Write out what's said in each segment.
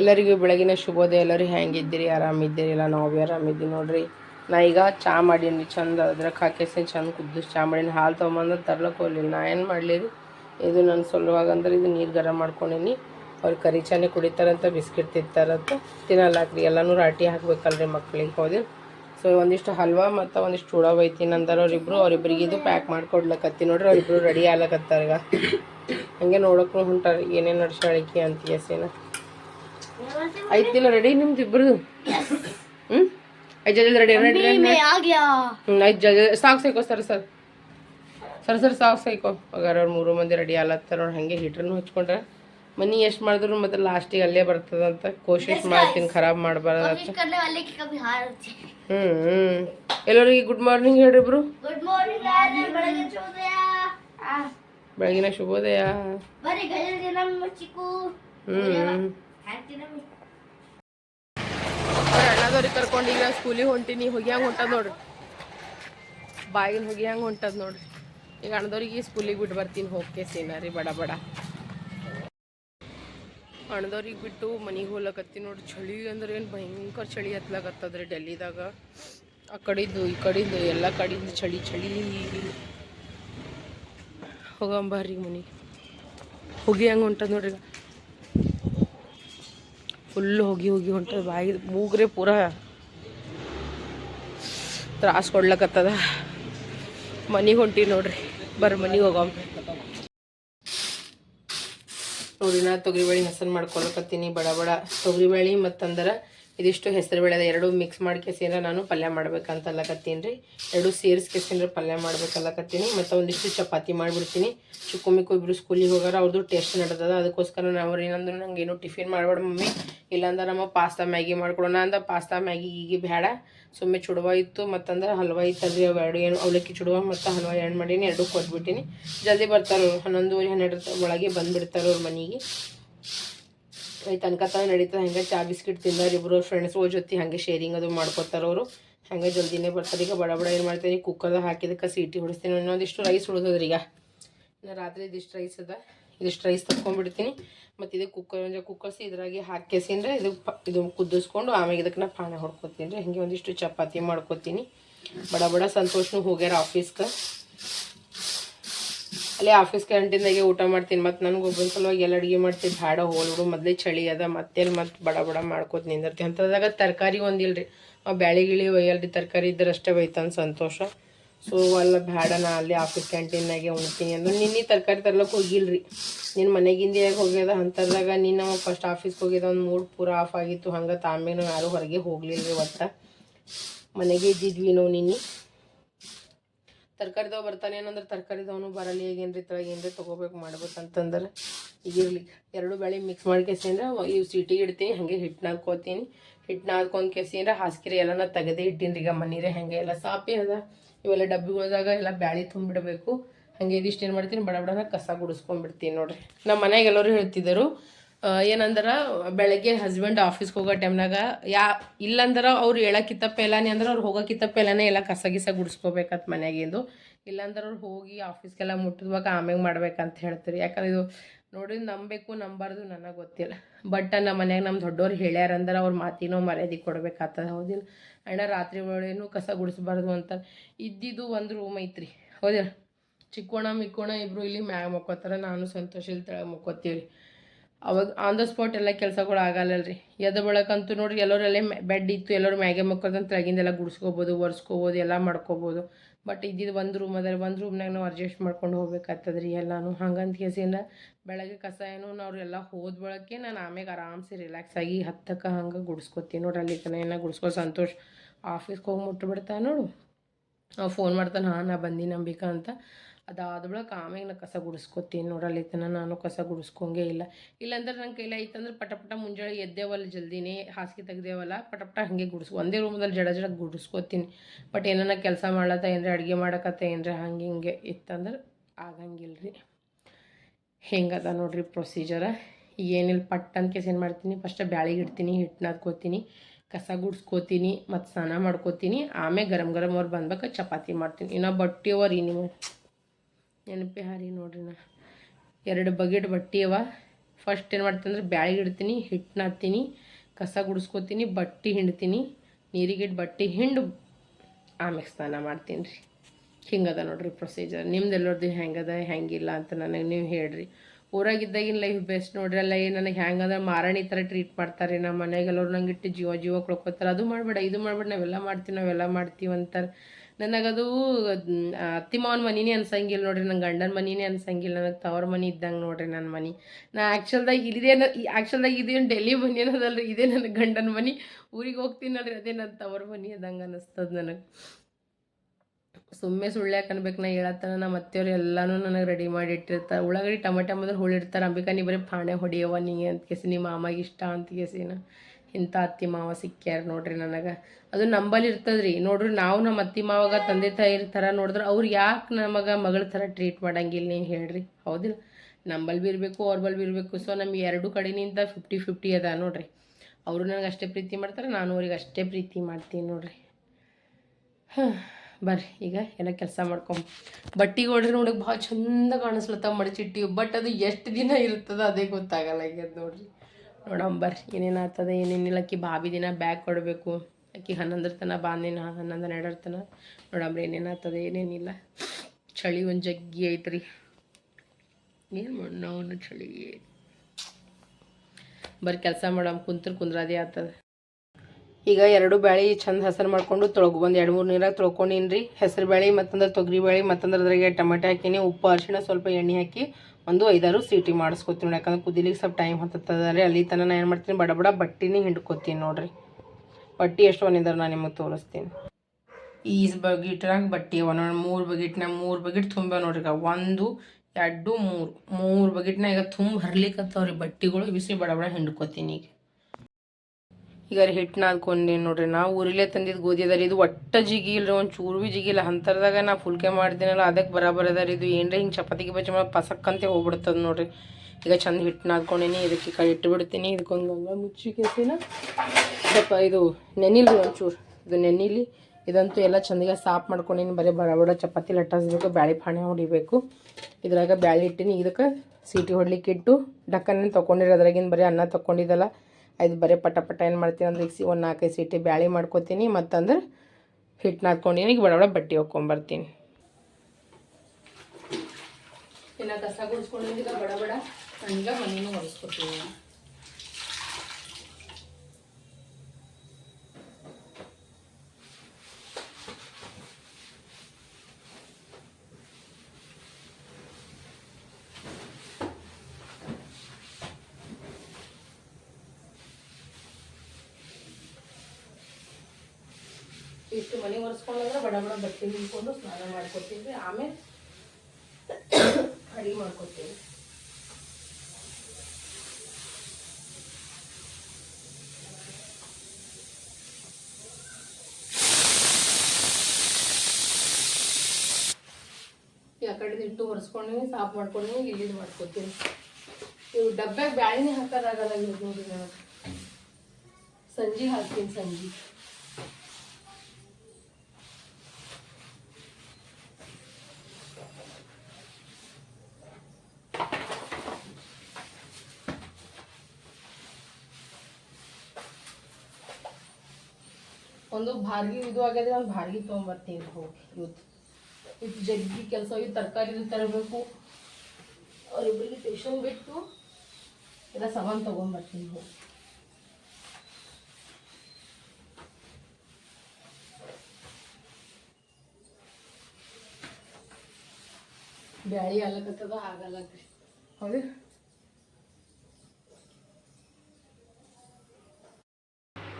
ಎಲ್ಲರಿಗೂ ಬೆಳಗಿನ ಶುಭೋದಯ. ಎಲ್ಲರೂ ಹೆಂಗಿದ್ದೀರಿ? ಆರಾಮಿದ್ದೀರಿ? ಇಲ್ಲ, ನಾವು ಭೀ ಆರಾಮಿದ್ದೀವಿ ನೋಡ್ರಿ. ನಾ ಈಗ ಚಾ ಮಾಡೀನಿ. ಚಂದ ಅದ್ರಾಗ ಹಾಕೇಸಿ ಚಂದ ಕುದ್ದು ಚಾ ಮಾಡೀನಿ. ಹಾಲು ತೊಗೊಂಬಂದು ತರ್ಲಕ್ಕೆ ಹೋಗ್ಲಿಲ್ಲ. ನಾ ಏನು ಮಾಡಲಿರಿ? ಇದು ನನ್ನ ಸೊಲುವಾಗಂದ್ರೆ ಇದು ನೀರು ಗರಂ ಮಾಡ್ಕೊಂಡೀನಿ. ಅವ್ರು ಕರಿ ಚಾನೆ ಕುಡಿತಾರಂತ, ಬಿಸ್ಕಿಟ್ ತಿಂತಾರಂತ. ತಿನ್ನಲ್ಲಾಕ್ರಿ. ಎಲ್ಲನೂ ರಾಟಿ ಹಾಕ್ಬೇಕಲ್ರಿ ಮಕ್ಳಿಗೆ ಹೋದೆ ಸೊ, ಒಂದಿಷ್ಟು ಹಲ್ವಾ ಮತ್ತು ಒಂದಿಷ್ಟು ಚೂಡ ಒಯ್ತೀನಿ ಅಂದಾರ ಅವ್ರಿಬ್ರು. ಅವ್ರಿಬ್ರಿಗೆ ಇದು ಪ್ಯಾಕ್ ಮಾಡ್ಕೊಡ್ಲಕತ್ತಿ ನೋಡ್ರಿ. ಅವ್ರಿಬ್ರು ರೆಡಿ ಆಗ್ಲಕತ್ತಾರ ಈಗ. ಹಂಗೆ ನೋಡೋಕ್ಕೂ ಹೊಂಟಾರ. ಏನೇನು ನಡ್ಸಾಳಿಕೆ ಅಂತ ಎಸಿನ ಆಯ್ತಿಲ್ಲ ರೆಡಿ ನಿಮ್ದು ಇಬ್ರದು ಹ್ಞೂ ಐದು ಜಜಲ್ ರೆಡಿ ಐದು ಜಜ ಸಾಕು psycho sir sir. Sir sir ಸಾಕು ಸೈಕೋ. ಅವ್ರು ಮೂರು ಮಂದಿ ರೆಡಿ ಆಲತ್ತಾರ ಅವ್ರು ಹಾಗೆ ಹೀಟ್ರನ್ನು ಹಚ್ಕೊಂಡ್ರೆ ಮನಿ ಎಷ್ಟು ಮಾಡಿದ್ರು ಮತ್ತೆ ಲಾಸ್ಟಿಗೆ ಅಲ್ಲೇ ಬರ್ತದ ಅಂತ ಕೋಶಿಶ್ ಮಾಡ್ತೀನಿ ಖರಾಬ್ ಮಾಡಬಾರ್ದು ಹ್ಞೂ ಹ್ಞೂ ಎಲ್ಲರಿಗೆ ಗುಡ್ ಮಾರ್ನಿಂಗ್ ಹೇಳ್ರಿ ಬೆಳಗಿನ ಶುಭೋದಯ. ಹ್ಞೂ ಅಣ್ಣದವ್ರಿಗೆ ಕರ್ಕೊಂಡು ಈಗ ಸ್ಕೂಲಿಗೆ ಹೊಂಟೀನಿ ಹೋಗ್ಯಾಂಗ ಹೊಂಟದ ನೋಡ್ರಿ ಬಾಗಿನ ಹೋಗ್ಯಾಂಗ ಹೊಂಟದ ನೋಡ್ರಿ ಈಗ ಅಣ್ಣದವ್ರಿಗೆ ಸ್ಕೂಲಿಗೆ ಬಿಟ್ಟು ಬರ್ತೀನಿ, ಹೋಗ್ಕೆ ಸೀನರಿ, ಬಡ ಬಡ. ಅಣ್ಣದವ್ರಿಗೆ ಬಿಟ್ಟು ಮನೆಗೆ ಹೋಗ್ಲಕತ್ತೀನಿ ನೋಡ್ರಿ ಚಳಿ ಅಂದ್ರೆ ಏನು ಭಯಂಕರ ಚಳಿ ಹತ್ಲಾಕತ್ತದ್ರಿ ಡೆಲ್ಲಿದಾಗ. ಆ ಕಡಿದ್ದು ಈ ಕಡಿದ್ದು ಎಲ್ಲ ಕಡಿದ್ದು ಚಳಿ ಚಳಿ. ಹೋಗಂಬಾರಿ ಮನೆಗೆ. ಹೋಗಿ ಹಂಗೆ ಹೊಂಟದ ನೋಡ್ರಿ ಈಗ ಫುಲ್ ಹೋಗಿ ಹೋಗಿ ಹೊಂಟದ ಬಾಯಿ ಮೂಗ್ರೆ ಪೂರ ತ್ರಾಸ ಕೊಡ್ಲಕತ್ತದ. ಮನೆಗೆ ಹೊಂಟಿ ನೋಡ್ರಿ. ಬರ್ರಿ ಮನೆಗೆ ಹೋಗಮ್. ನೋಡಿ ನಾ ತೊಗರಿಬೇಳೆ ಹೆಸರು ಮಾಡ್ಕೊಳಕತ್ತೀನಿ. ಬಡ ಬಡ ತೊಗರಿಬೇಳೆ ಮತ್ತಂದ್ರೆ ಇದಿಷ್ಟು ಹೆಸರು ಬೇಳೆ ಅದ ಎರಡು ಮಿಕ್ಸ್ ಮಾಡ್ಕೇಸಿಂದ್ರೆ ನಾನು ಪಲ್ಯ ಮಾಡ್ಬೇಕಂತ ಅಲ್ಲಕತ್ತೀನಿ ರೀ. ಎರಡು ಸೇರಿಸ್ಕೇಸಿಂದ್ರೆ ಪಲ್ಯ ಮಾಡ್ಬೇಕಲ್ಲಕತ್ತೀನಿ ಮತ್ತು ಒಂದಿಷ್ಟು ಚಪಾತಿ ಮಾಡಿಬಿಡ್ತೀನಿ. ಚಿಕ್ಕುಮಿಕ್ಕು ಇಬ್ಬರು ಸ್ಕೂಲಿಗೆ ಹೋಗಾರ ಅವ್ರದ್ದು ಟೇಸ್ಟ್ ನಡೆದದ. ಅದಕ್ಕೋಸ್ಕರ ನಾವು ಏನಂದ್ರೆ ನಂಗೆ ಏನು ಟಿಫಿನ್ ಮಾಡಬೇಡ ಮಮ್ಮಿ. ಇಲ್ಲಾಂದ್ರೆ ನಮ್ಮ ಪಾಸ್ತಾ ಮ್ಯಾಗಿ ಮಾಡ್ಕೊಡೋಣ ಅಂದ. ಪಾಸ್ತಾ ಮ್ಯಾಗಿ ಈಗ ಬೇಡ ಸುಮ್ಮನೆ ಚುಡುವ ಇತ್ತು. ಮತ್ತಂದ್ರೆ ಹಲ್ವಾ ಇತ್ತಲ್ರಿ ಅವು ಎರಡು ಏನು ಅವಲಕ್ಕಿ ಚುಡುವ ಮತ್ತು ಹಲ್ವಾ ಎರಡು ಮಾಡೀನಿ. ಎರಡು ಕೊಟ್ಬಿಟ್ಟಿನಿ. ಜಲ್ದಿ ಬರ್ತಾರೆ ಹನ್ನೊಂದುವರೆ ಹನ್ನೆರಡು ಒಳಗೆ ಬಂದುಬಿಡ್ತಾರೆ ಅವ್ರ ಮನೆಗೆ. ತನಕ ತಾನೇ ನಡೀತದೆ. ಹಂಗೆ ಚಾ, ಬಿಸ್ಕಿಟ್ ತಿಂದಾರ ಇಬ್ಬರು ಫ್ರೆಂಡ್ಸ್ ಜೊತೆ ಹಾಗೆ ಶೇರಿಂಗ್ ಅದು ಮಾಡ್ಕೊತಾರೆ ಅವರು. ಹಾಗೆ ಜಲ್ದಿನೇ ಬರ್ತಾರೆ ಈಗ ಬಡ ಬಡ ಏನು ಮಾಡ್ತೀನಿ? ಕುಕ್ಕರ್ದಾಗ ಹಾಕಿದಕ್ಕೆ ಸೀಟಿ ಹೊಡಿಸ್ತೀನಿ ಇನ್ನೊಂದಿಷ್ಟು ರೈಸ್ ಉಳಿದದ್ರಿ ಈಗ. ಇನ್ನು ರಾತ್ರಿ ಇದಿಷ್ಟು ರೈಸ್ ಅದ. ಇದಿಷ್ಟು ರೈಸ್ ತಗೊಂಡ್ಬಿಡ್ತೀನಿ ಮತ್ತು ಇದು ಕುಕ್ಕರ್ ಒಂದು ಕುಕ್ಕರ್ಸಿ ಇದ್ರಾಗೆ ಹಾಕಿಸಿಂದ್ರೆ ಇದು ಇದು ಕುದಿಸ್ಕೊಂಡು ಆಮೇಲೆ ಇದಕ್ಕೆ ನಾ ಪಾನ ಹೊಡ್ಕೊತೀನಿ ರೀ ಹೀಗೆ ಒಂದಿಷ್ಟು ಚಪಾತಿ ಮಾಡ್ಕೊತೀನಿ. ಬಡ ಬಡ ಸಂತೋಷನು ಹೋಗ್ಯಾರ ಆಫೀಸ್ಗೆ ಅಲ್ಲೇ ಆಫೀಸ್ ಕ್ಯಾಂಟೀನ್ದಾಗೆ ಊಟ ಮಾಡ್ತೀನಿ, ಮತ್ತು ನನಗೆ ಒಬ್ಬನ ಸಲುವಾಗಿ ಎಲ್ಲ ಅಡುಗೆ ಮಾಡ್ತೀನಿ ಬೇಡ ಹೋಲ್ಬಿಡು ಮೊದಲೇ ಚಳಿ ಅದ, ಮತ್ತೇನು ಮತ್ತೆ ಬಡ ಬಡ ಮಾಡ್ಕೋತ ನಿಂದಿರ್ತೀನಿ ಅಂಥದ್ರಾಗ ತರಕಾರಿ ಒಂದಿಲ್ರಿ. ಆ ಬ್ಯಾಳಿ ಗಿಳಿ ಒಯ್ಯಲ್ರಿ, ತರಕಾರಿ ಇದ್ದರಷ್ಟೇ ಒಯ್ತಾನೆ ಸಂತೋಷ. ಸೊ, ಅಲ್ಲ ಬೇಡ ನಾ ಅಲ್ಲಿ ಆಫೀಸ್ ಕ್ಯಾಂಟೀನ್ನಾಗೆ ಉಣ್ತೀನಿ ಅಂದ್ರೆ ನಿನ್ನೆ ತರಕಾರಿ ತರ್ಲಕ್ಕೆ ಹೋಗಿಲ್ರಿ. ನಿನ್ನ ಮನೆಗಿಂದ ಹೋಗ್ಯದ, ಅಂಥದ್ರಾಗ ನಿನ್ನ ಫಸ್ಟ್ ಆಫೀಸ್ಗೆ ಹೋಗಿದ ಒಂದು ಮೂಡ್ ಪೂರ ಆಫ್ ಆಗಿತ್ತು, ಹಂಗೆ ತಾಮೇನು ಯಾರು ಹೊರಗೆ ಹೋಗಲಿಲ್ಲ ರೀ ಒಟ್ಟು. ಮನೆಗೆ ಇದ್ದಿದ್ವಿ ನಾವು ನಿನ್ನೆ. ತರಕಾರಿದವ ಬರ್ತಾನೆ ಏನಂದ್ರೆ ತರಕಾರಿದವನು ಬರಲಿ ಈಗ ಏನ್ರಿ ತಳಗ ಏನ್ರಿ ತೊಗೋಬೇಕು ಮಾಡ್ಬೇಕಂತಂದ್ರೆ ಈಗಿರ್ಲಿ ಎರಡು ಬೆಳೆ ಮಿಕ್ಸ್ ಮಾಡಿ ಕೆಸಿಂದ್ರೆ ಇವು ಸಿಟಿ ಇಡ್ತೀನಿ, ಹಾಗೆ ಹಿಟ್ಟು ನಾದ್ಕೋತೀನಿ. ಹಿಟ್ಟು ನಾದ್ಕೊಂಡು ಕೆಸಿಂದ್ರೆ ಹಾಸ್ಕಿರಿ ಎಲ್ಲನ ತೆಗೆದೇ ಇಟ್ಟಿನಿ ಈಗ ಮನೀರೆ ಹಾಗೆ ಎಲ್ಲ. ಸಾಪಿ ಅದ. ಇವೆಲ್ಲ ಡಬ್ಬಿಗಳದಾಗ ಎಲ್ಲ ಬ್ಯಾಳಿ ತುಂಬಿಡಬೇಕು. ಹಾಗೆ ಇದಿಷ್ಟು ಏನು ಮಾಡ್ತೀನಿ, ಬಡ ಬಡನ ಕಸ ಗುಡಿಸ್ಕೊಂಡ್ಬಿಡ್ತೀನಿ ನೋಡ್ರಿ. ನಮ್ಮ ಮನೆಗೆ ಎಲ್ಲರೂ ಹೇಳ್ತಿದ್ದರು ಏನಂದ್ರ, ಬೆಳಗ್ಗೆ ಹಸ್ಬೆಂಡ್ ಆಫೀಸ್ಗೆ ಹೋಗೋ ಟೈಮ್ನಾಗ ಯಾ, ಇಲ್ಲಂದ್ರೆ ಅವ್ರು ಹೇಳಕ್ಕಿತ್ತ ಪೆಲಾನೆ ಅಂದ್ರೆ ಅವ್ರು ಹೋಗೋಕ್ಕಿತ್ತ ಪೆಲಾನೆ ಎಲ್ಲ ಕಸ ಗಿಸ ಗುಡಿಸ್ಕೋಬೇಕಂತ ಮನೆಯಾಗಿಂದು ಇಲ್ಲಾಂದ್ರೆ ಅವ್ರು ಹೋಗಿ ಆಫೀಸ್ಗೆಲ್ಲ ಮುಟ್ಟಿದ್ವಾಗ ಆಮ್ಯಾಗ ಮಾಡ್ಬೇಕಂತ ಹೇಳ್ತೀರಿ. ಯಾಕಂದ್ರೆ ಇದು ನೋಡಿ ನಂಬಬೇಕು, ನಂಬಾರ್ದು ನನಗೆ ಗೊತ್ತಿಲ್ಲ. ಬಟ್ ನಮ್ಮ ಮನ್ಯಾಗ ನಮ್ಮ ದೊಡ್ಡವ್ರು ಹೇಳ್ಯಾರಂದ್ರೆ ಅವ್ರ ಮಾತಿನೋ ಮರ್ಯಾದೆ ಕೊಡ್ಬೇಕಾಗ್ತದೆ ಹೌದಿಲ್ಲ? ಅಣ್ಣ, ರಾತ್ರಿ ಒಳೇನು ಕಸ ಗುಡಿಸ್ಬಾರ್ದು ಅಂತ ಇದ್ದಿದ್ದು ಒಂದು ರೂಮ್ ಐತ್ರಿ. ಹೌದಿಲ್ಲ? ಚಿಕ್ಕೋಣ, ಮಿಕ್ಕೋಣ ಇಬ್ಬರು ಇಲ್ಲಿ ಮ್ಯಾಗ ಮುಕ್ಕೋತಾರೆ. ನಾನು ಸಂತೋಷ ಇಲ್ಲಿ ತೆಳಗೆ ಮಕ್ಕೋತೀವಿ ಅವಾಗ ಆನ್ ದ ಸ್ಪಾಟ್ ಎಲ್ಲ ಕೆಲಸಗಳು ಆಗಲ್ಲಲ್ರಿ. ಎದ್ದ ಬೆಳಕಂತೂ ನೋಡ್ರಿ ಎಲ್ಲರಲ್ಲೇ ಬೆಡ್ ಇತ್ತು, ಎಲ್ಲರೂ ಮ್ಯಾಗೆ ಮಕ್ಕಳಂತ ತೆಳಗಿಂದೆಲ್ಲ ಗುಡಿಸ್ಕೋಬೋದು, ಒರೆಸ್ಕೋಬೋದು, ಎಲ್ಲ ಮಾಡ್ಕೋಬೋದು. ಬಟ್ ಇದ್ದಿದ್ದು ಒಂದು ರೂಮ್ ಅದ, ಒಂದು ರೂಮ್ನಾಗ ನಾವು ಅಡ್ಜಸ್ಟ್ ಮಾಡ್ಕೊಂಡು ಹೋಗ್ಬೇಕಾಗ್ತದೆ ರೀ ಎಲ್ಲಾನು. ಹಂಗಂತ ಕೇಸಿಂದ ಬೆಳಗ್ಗೆ ಕಸ ಏನು ನಾವು ಎಲ್ಲ ಹೋದ ಬೆಳಗ್ಗೆ ನಾನು ಆಮ್ಯಾಗ ಆರಾಮ್ಸೆ ರಿಲ್ಯಾಕ್ಸ್ ಆಗಿ ಹತ್ತಕ್ಕೆ ಹಂಗೆ ಗುಡಿಸ್ಕೊತೀನಿ ನೋಡ್ರಿ ಅಲ್ಲಿ ತನ ಏನೋ ಗುಡಿಸ್ಕೋ ಸಂತೋಷ್ ಆಫೀಸ್ಗೆ ಹೋಗಿ ಮುಟ್ಟು ಬಿಡ್ತಾನೆ ನೋಡು ಫೋನ್ ಮಾಡ್ತಾನೆ, ಹಾಂ ನಾ ಬಂದಿ ನಂಬಿಕಾ ಅಂತ. ಅದಾದ ಬಳಿಕ ಆಮೇಲೆ ನಾನು ಕಸ ಗುಡಿಸ್ಕೊತೀನಿ ನೋಡಲ್ಲಿ ತನ ನಾನು ಕಸ ಗುಡಿಸ್ಕೊಂಗೇ ಇಲ್ಲ. ಇಲ್ಲಾಂದ್ರೆ ನಂಗೆ ಕೈಲ ಐತಂದ್ರೆ ಪಟ ಪಟ ಮುಂಜಾನೆ ಎದ್ದೇವಲ್ಲ ಜಲ್ದಿನೇ, ಹಾಸಿಗೆ ತೆಗ್ದೇವಲ್ಲ, ಪಟ ಪಟ ಹಾಗೆ ಗುಡಿಸ್, ಒಂದೇ ರೂಮದಲ್ಲಿ ಜಡ ಜಡ ಗುಡಿಸ್ಕೊತೀನಿ. ಬಟ್ ಏನಾರ ಕೆಲಸ ಮಾಡ್ಲತ್ತ ಏನರ ಅಡುಗೆ ಮಾಡಕತ್ತ ಏನರ ಹಂಗೆ ಹಿಂಗೆ ಇತ್ತಂದ್ರೆ ಆಗಂಗಿಲ್ಲ ರೀ ಹೆಂಗದ ನೋಡ್ರಿ ಪ್ರೊಸೀಜರ ಏನಿಲ್ಲ ಪಟ್ಟ ಅಂತ ಕೇಸ್ ಏನು ಮಾಡ್ತೀನಿ? ಫಸ್ಟ್ ಬ್ಯಾಳಿಗೆ ಇಡ್ತೀನಿ ಹಿಟ್ಟು ನಾದ್ಕೋತೀನಿ ಕಸ ಗುಡ್ಸ್ಕೋತೀನಿ, ಮತ್ತು ಸ್ನಾನ ಮಾಡ್ಕೋತೀನಿ, ಆಮೇಲೆ ಗರಂ ಗರಂ ಅವ್ರು ಬಂದ್ಬೇಕು ಚಪಾತಿ ಮಾಡ್ತೀನಿ. ಇನ್ನು ಬಟ್ಟೆ ಅವ ರೀ ನೀವು ನೆನಪಿ ಹಾರಿ ನೋಡ್ರಿ ನಾ. ಎರಡು ಬಗೆಟ್ ಬಟ್ಟೆ ಅವ. ಫಸ್ಟ್ ಏನು ಮಾಡ್ತೀನಿ ಅಂದ್ರೆ ಬ್ಯಾಳಿಗೆ ಇಡ್ತೀನಿ ಹಿಟ್ಟು ನಾದ್ತೀನಿ ಕಸ ಗುಡಿಸ್ಕೋತೀನಿ, ಬಟ್ಟೆ ಹಿಂಡ್ತೀನಿ. ನೀರಿಗಿಟ್ಟು ಬಟ್ಟೆ ಹಿಂಡು ಆಮ್ಯಾಗ ಸ್ನಾನ ಮಾಡ್ತೀನಿ ರೀ ಹಿಂಗದ ನೋಡ್ರಿ ಪ್ರೊಸೀಜರ್ ನಿಮ್ದು ಎಲ್ಲರದ್ದು ಹೆಂಗದ, ಹೆಂಗಿಲ್ಲ ಅಂತ ನನಗೆ ನೀವು ಹೇಳ್ರಿ. ಊರಾಗಿದ್ದಾಗಿನ ಲೈಫ್ ಬೆಸ್ಟ್ ನೋಡ್ರಿ. ಅಲ್ಲ ಏನು ನನಗೆ ಹೆಂಗದ ಮಾರಾಣಿ ಥರ ಟ್ರೀಟ್ ಮಾಡ್ತಾರೆ. ನಮ್ಮ ಮನೆಗೆಲ್ಲರು ನಂಗೆ ಇಟ್ಟು ಜೀವ ಜೀವ ಕೊಡ್ಕೋತಾರೆ ಅದು ಮಾಡಬೇಡ, ಇದು ಮಾಡಬೇಡ. ನಾವೆಲ್ಲ ಮಾಡ್ತೀವಿ ನಾವೆಲ್ಲ ಮಾಡ್ತೀವಿ ಅಂತಾರೆ ನನಗದು ಅತ್ತಿ ಮಾವನ ಮನಿನೇ ಅನ್ಸಂಗಿಲ್ಲ ನೋಡ್ರಿ ನನ್ನ ಗಂಡನ ಮನಿನೇ ಅನ್ಸಂಗಿಲ್ಲ, ನನಗೆ ತವ್ರ ಮನೆ ಇದ್ದಂಗೆ ನೋಡ್ರಿ ನನ್ನ ಮನೆ. ನಾ ಆ್ಯಕ್ಚುಲ್ದಾಗ ಇದೇನು ಆ್ಯಕ್ಚುಲ್ದಾಗ ಇದೇನು ಡೆಲ್ಲಿ ಮನಿ ಅನ್ನೋದಲ್ರಿ, ಇದೇ ನನ್ನ ಗಂಡನ ಮನೆ. ಊರಿಗೆ ಹೋಗ್ತೀನಲ್ರಿ ಅದೇ ನನ್ನ ತವ್ರ ಮನಿ ಅದಂಗೆ ಅನ್ನಿಸ್ತದ ನನಗೆ. ಸುಮ್ಮನೆ ಸುಳ್ಳೆ ಅನ್ಬೇಕು ನಾ ಹೇಳತ್ತನ ನಮ್ಮ ಅತ್ತೆಯವ್ರು ಎಲ್ಲನೂ ನನಗೆ ರೆಡಿ ಮಾಡಿ ಇಟ್ಟಿರ್ತಾರೆ ಉಳ್ಳಾಗಡ್ಡಿ ಟಮಟೆ ಮೊದಲು ಹುಳಿಡ್ತಾರೆ ಅಂಬಿಕಾ ನೀ ಬರೀ ಪಾಣೆ ಹೊಡಿಯವ ನೀ ಅಂತ ಕೇಸಿ ನಿಮ್ಮ ಮಾಮಾಗೆ ಇಷ್ಟ ಅಂತ ಕೇಸಿನ ಇಂಥ ಅತ್ತಿ ಮಾವ ಸಿಕ್ಕ್ಯಾರ ನೋಡ್ರಿ ನನಗೆ. ಅದು ನಂಬಲ್ಲಿ ಇರ್ತದ್ರಿ. ನೋಡ್ರಿ ನಾವು ನಮ್ಮ ಅತ್ತಿ ಮಾವಾಗ ತಂದೆ ತಾಯಿ ಥರ ನೋಡಿದ್ರೆ ಅವ್ರು ಯಾಕೆ ನಮಗೆ ಮಗಳ ಥರ ಟ್ರೀಟ್ ಮಾಡಂಗಿಲ್ಲ ನೀವು ಹೇಳ್ರಿ. ಹೌದಿಲ್ಲ? ನಂಬಲ್ ಬಿ ಇರಬೇಕು, ಅವ್ರ ಬಲ್ ಬಿ ಇರಬೇಕು. ಸೊ ನಮ್ಗೆ ಎರಡು ಕಡೆಯಿಂದ ಫಿಫ್ಟಿ ಫಿಫ್ಟಿ ಅದ ನೋಡ್ರಿ. ಅವರು ನನಗೆ ಅಷ್ಟೇ ಪ್ರೀತಿ ಮಾಡ್ತಾರೆ, ನಾನು ಅವ್ರಿಗೆ ಅಷ್ಟೇ ಪ್ರೀತಿ ಮಾಡ್ತೀನಿ ನೋಡ್ರಿ. ಹಾಂ, ಬರ್ರಿ, ಈಗ ಎಲ್ಲ ಕೆಲಸ ಮಾಡ್ಕೊಂಬ ಬಟ್ಟೆ ಹೊಡ್ರಿ ನೋಡಕ್ಕೆ ಭಾಳ ಚಂದ ಕಾಣಿಸ್ಲತ್ತ ಮಡಚಿಟ್ಟಿವಿ ಬಟ್ ಅದು ಎಷ್ಟು ದಿನ ಇರ್ತದ ಅದೇ ಗೊತ್ತಾಗಲ್ಲ ಈಗ ನೋಡ್ರಿ. ನೋಡಮ್ ಬರ್ರಿ ಏನೇನು ಆಗ್ತದ ಏನೇನಿಲ್ಲ, ಅಕ್ಕಿ ಬಾಬಿ ದಿನ ಬ್ಯಾಗ್ ಕೊಡಬೇಕು. ಅಕ್ಕಿ ಹನ್ನೊಂದರ ತನ ಬಾಂದಿನ ಹನ್ನೊಂದು ಹನ್ನೆರಡರ ತನ. ನೋಡಂಬ್ರಿ ಏನೇನು ಆಗ್ತದೆ ಏನೇನಿಲ್ಲ. ಚಳಿ ಒಂದು ಜಗ್ಗಿ ಐತ್ರಿ. ಏನು ಮಾಡೋಣ ಚಳಿ? ಬರ್ರಿ ಕೆಲಸ ಮಾಡಮ್, ಕುಂತ್ರ ಕುಂದ್ರದೇ ಆಗ್ತದೆ. ಈಗ ಎರಡು ಬ್ಯಾಳಿ ಚಂದ ಹೆಸರು ಮಾಡ್ಕೊಂಡು ತೊಳಗು ಬಂದು ಎರಡು ಮೂರು ನೀರಾಗ ತೊಳ್ಕೊಂಡಿನ್ರಿ. ಹೆಸರು ಬ್ಯಾಳಿ, ಮತ್ತಂದ್ರೆ ತೊಗರಿ ಬೇಳೆ ಮತ್ತಂದ್ರೆ ಅದ್ರಾಗೆ ಟೊಮೆಟೊ ಹಾಕಿನಿ, ಉಪ್ಪು, ಅರಿಶಿಣ, ಸ್ವಲ್ಪ ಎಣ್ಣೆ ಹಾಕಿ ಒಂದು ಐದಾರು ಸೀಟಿ ಮಾಡಿಸ್ಕೊತೀನಿ ಯಾಕಂದ್ರೆ ಕುದಿಲಿಕ್ಕೆ ಸ್ವಲ್ಪ ಟೈಮ್ ಹೊತ್ತದ ರೀ ಅಲ್ಲಿ ತನಕ ನಾನು ಏನು ಮಾಡ್ತೀನಿ, ಬಡ ಬಡ ಬಟ್ಟಿನೇ ಹಿಂಡ್ಕೊತೀನಿ ನೋಡಿರಿ. ಬಟ್ಟಿ ಎಷ್ಟು ಒಂದಿದ್ದಾರೆ ನಾನು ನಿಮಗೆ ತೋರಿಸ್ತೀನಿ. ಈಸ್ ಬಗಿಟ್ರಾಗ ಬಟ್ಟಿ ಅವ ನೋಡಿ. ಮೂರು ಬಗಿಟ್ನಾಗ ಮೂರು ಬಗಿಟ್ ತುಂಬ ನೋಡ್ರಿ ಒಂದು, ಎರಡು, ಮೂರು. ಮೂರು ಬಗಿಟ್ನಾಗ ಈಗ ತುಂಬ ಹರ್ಲಿಕ್ಕತ್ತವ್ರಿ ಬಟ್ಟಿಗಳು. ಬಿಸಿ ಬಡ ಬಡ ಹಿಂಡ್ಕೊತೀನಿ ಈಗ. ಈಗ ಹಿಟ್ಟು ನಾದ್ಕೊಂಡೆ ನೋಡ್ರಿ, ನಾವು ಊರಿಲೇ ತಂದಿದ್ದು ಗೋಧಿ ಅದ ರೀ ಇದು ಒಟ್ಟ ಜಿಗಿಲ್ರಿ ಒಂದು ಚೂರು ಭೀ ಜಿಗಿಲ್ಲ ಅಂತರದಾಗ ನಾ ಫುಲ್ಕೆ ಮಾಡ್ತೀನಲ್ಲ ಅದಕ್ಕೆ ಬರಾಬರ್ ಅದ ರೀ ಇದು ಏನ್ರಿ ಹಿಂಗೆ ಚಪಾತಿಗೆ ಬಚ್ಚ ಮಾಡಿ ಪಸಕ್ಕಂತೆ ಹೋಗ್ಬಿಡ್ತದ ನೋಡ್ರಿ. ಈಗ ಚಂದ ಹಿಟ್ಟು ನಾದ್ಕೊಂಡೇನಿ ಇದಕ್ಕೆ ಕೈ ಕಡೆ ಇಟ್ಟು ಬಿಡ್ತೀನಿ ಇದಕ್ಕೊಂದು ಗಂಗ ಮುಚ್ಚಿ ಕೇಸಿನ ಸ್ವಲ್ಪ ಇದು ನೆನಿಲ್ರಿ ಒಂಚೂರು, ಇದು ನೆನಿಲಿ, ಇದಂತೂ ಎಲ್ಲ ಚಂದಿಗೆ ಸಾಫ್ ಮಾಡ್ಕೊಂಡೇನಿ, ಬರೀ ಬಡ ಬಡ ಚಪಾತಿ ಲಟ್ಟಿಸ್ಬೇಕು, ಬ್ಯಾಳಿ ಪಾಣೆ ಹೊಡಿಬೇಕು. ಇದ್ರಾಗ ಬ್ಯಾಳಿ ಇಟ್ಟಿನಿ, ಇದಕ್ಕೆ ಸೀಟಿ ಹೊಡ್ಲಿಕ್ಕೆ ಇಟ್ಟು, ಡಕ್ಕನ್ನ ತೊಗೊಂಡಿರೋ ಅದ್ರಾಗಿಂದ ಬರೀ ಅನ್ನ ತೊಗೊಂಡಿದ್ದಲ್ಲ ಇದು ಬರೀ ಪಟ ಪಟ ಏನು ಮಾಡ್ತೀನಿ ಅಂದ್ರೆ ಈಗ ಒಂದು ನಾಲ್ಕೈದು ಸೀಟಿ ಬ್ಯಾಳಿ ಮಾಡ್ಕೊತೀನಿ, ಮತ್ತಂದ್ರೆ ಹಿಟ್ಟು ನಾದ್ಕೊಂಡಿನಿ. ಈಗ ಬಡ ಬಡ ಬಟ್ಟೆ ಹೋಗ್ಕೊಂಬರ್ತೀನಿ ಇನ್ನು ಕಸ ಗುಡಿಸ್ಕೊಂಡಿದ್ದೀಗ ಬಡ ಬಡ. ಈಗ ಮನೆಯೂ ಇಷ್ಟು ಮನೆ ಒರೆಸ್ಕೊಂಡ್ರೆ ಬಡ ಬಡ ಬಟ್ಟೆ ನಿಂತ್ಕೊಂಡು ಸ್ನಾನ ಮಾಡ್ಕೊತೀವಿ ಆಮೇಲೆ ಅಡಿಗೆ ಮಾಡ್ಕೊತೀವಿ ಈ ಆ ಕಡೆ ಇಟ್ಟು ಒರೆಸ್ಕೊಂಡಿನಿ ಸಾಫ್ ಮಾಡ್ಕೊಂಡಿನಿ ಇಲ್ಲಿದು ಮಾಡ್ಕೊತೀನಿ ಇವು ಡಬ್ಬ್ಯಾಗ ಬ್ಯಾಳಿನೇ ಹಾಕೋದಾಗಲ್ಲ ಇವ್ರು ನೋಡಿ ನನಗೆ ಸಂಜೆ ಹಾಕ್ತೀನಿ ಸಂಜೆ ಒಂದು ಭಾರ್ಗಿ ಇದು ಆಗ್ಯದ ಒಂದು ಭಾರ್ಗಿ ತೊಗೊಂಬರ್ತೀನಿ ಹೋಗಿ ಇವತ್ತು ಇದು ಜಗ್ಗಿ ಕೆಲಸ ಇದು ತರಕಾರಿ ತರಬೇಕು ಅವ್ರಿಬ್ಬರಿಗೆ ಟ್ಯೂಷನ್ ಬಿಟ್ಟು ಎಲ್ಲ ಸಾಮಾನು ತೊಗೊಂಬರ್ತೀನಿ ಹೋಗಿ ಬ್ಯಾಳಿ ಆಗ್ಲಕತ್ತದ ಆಗಲ್ಲಕ್ರಿ ಹೌದು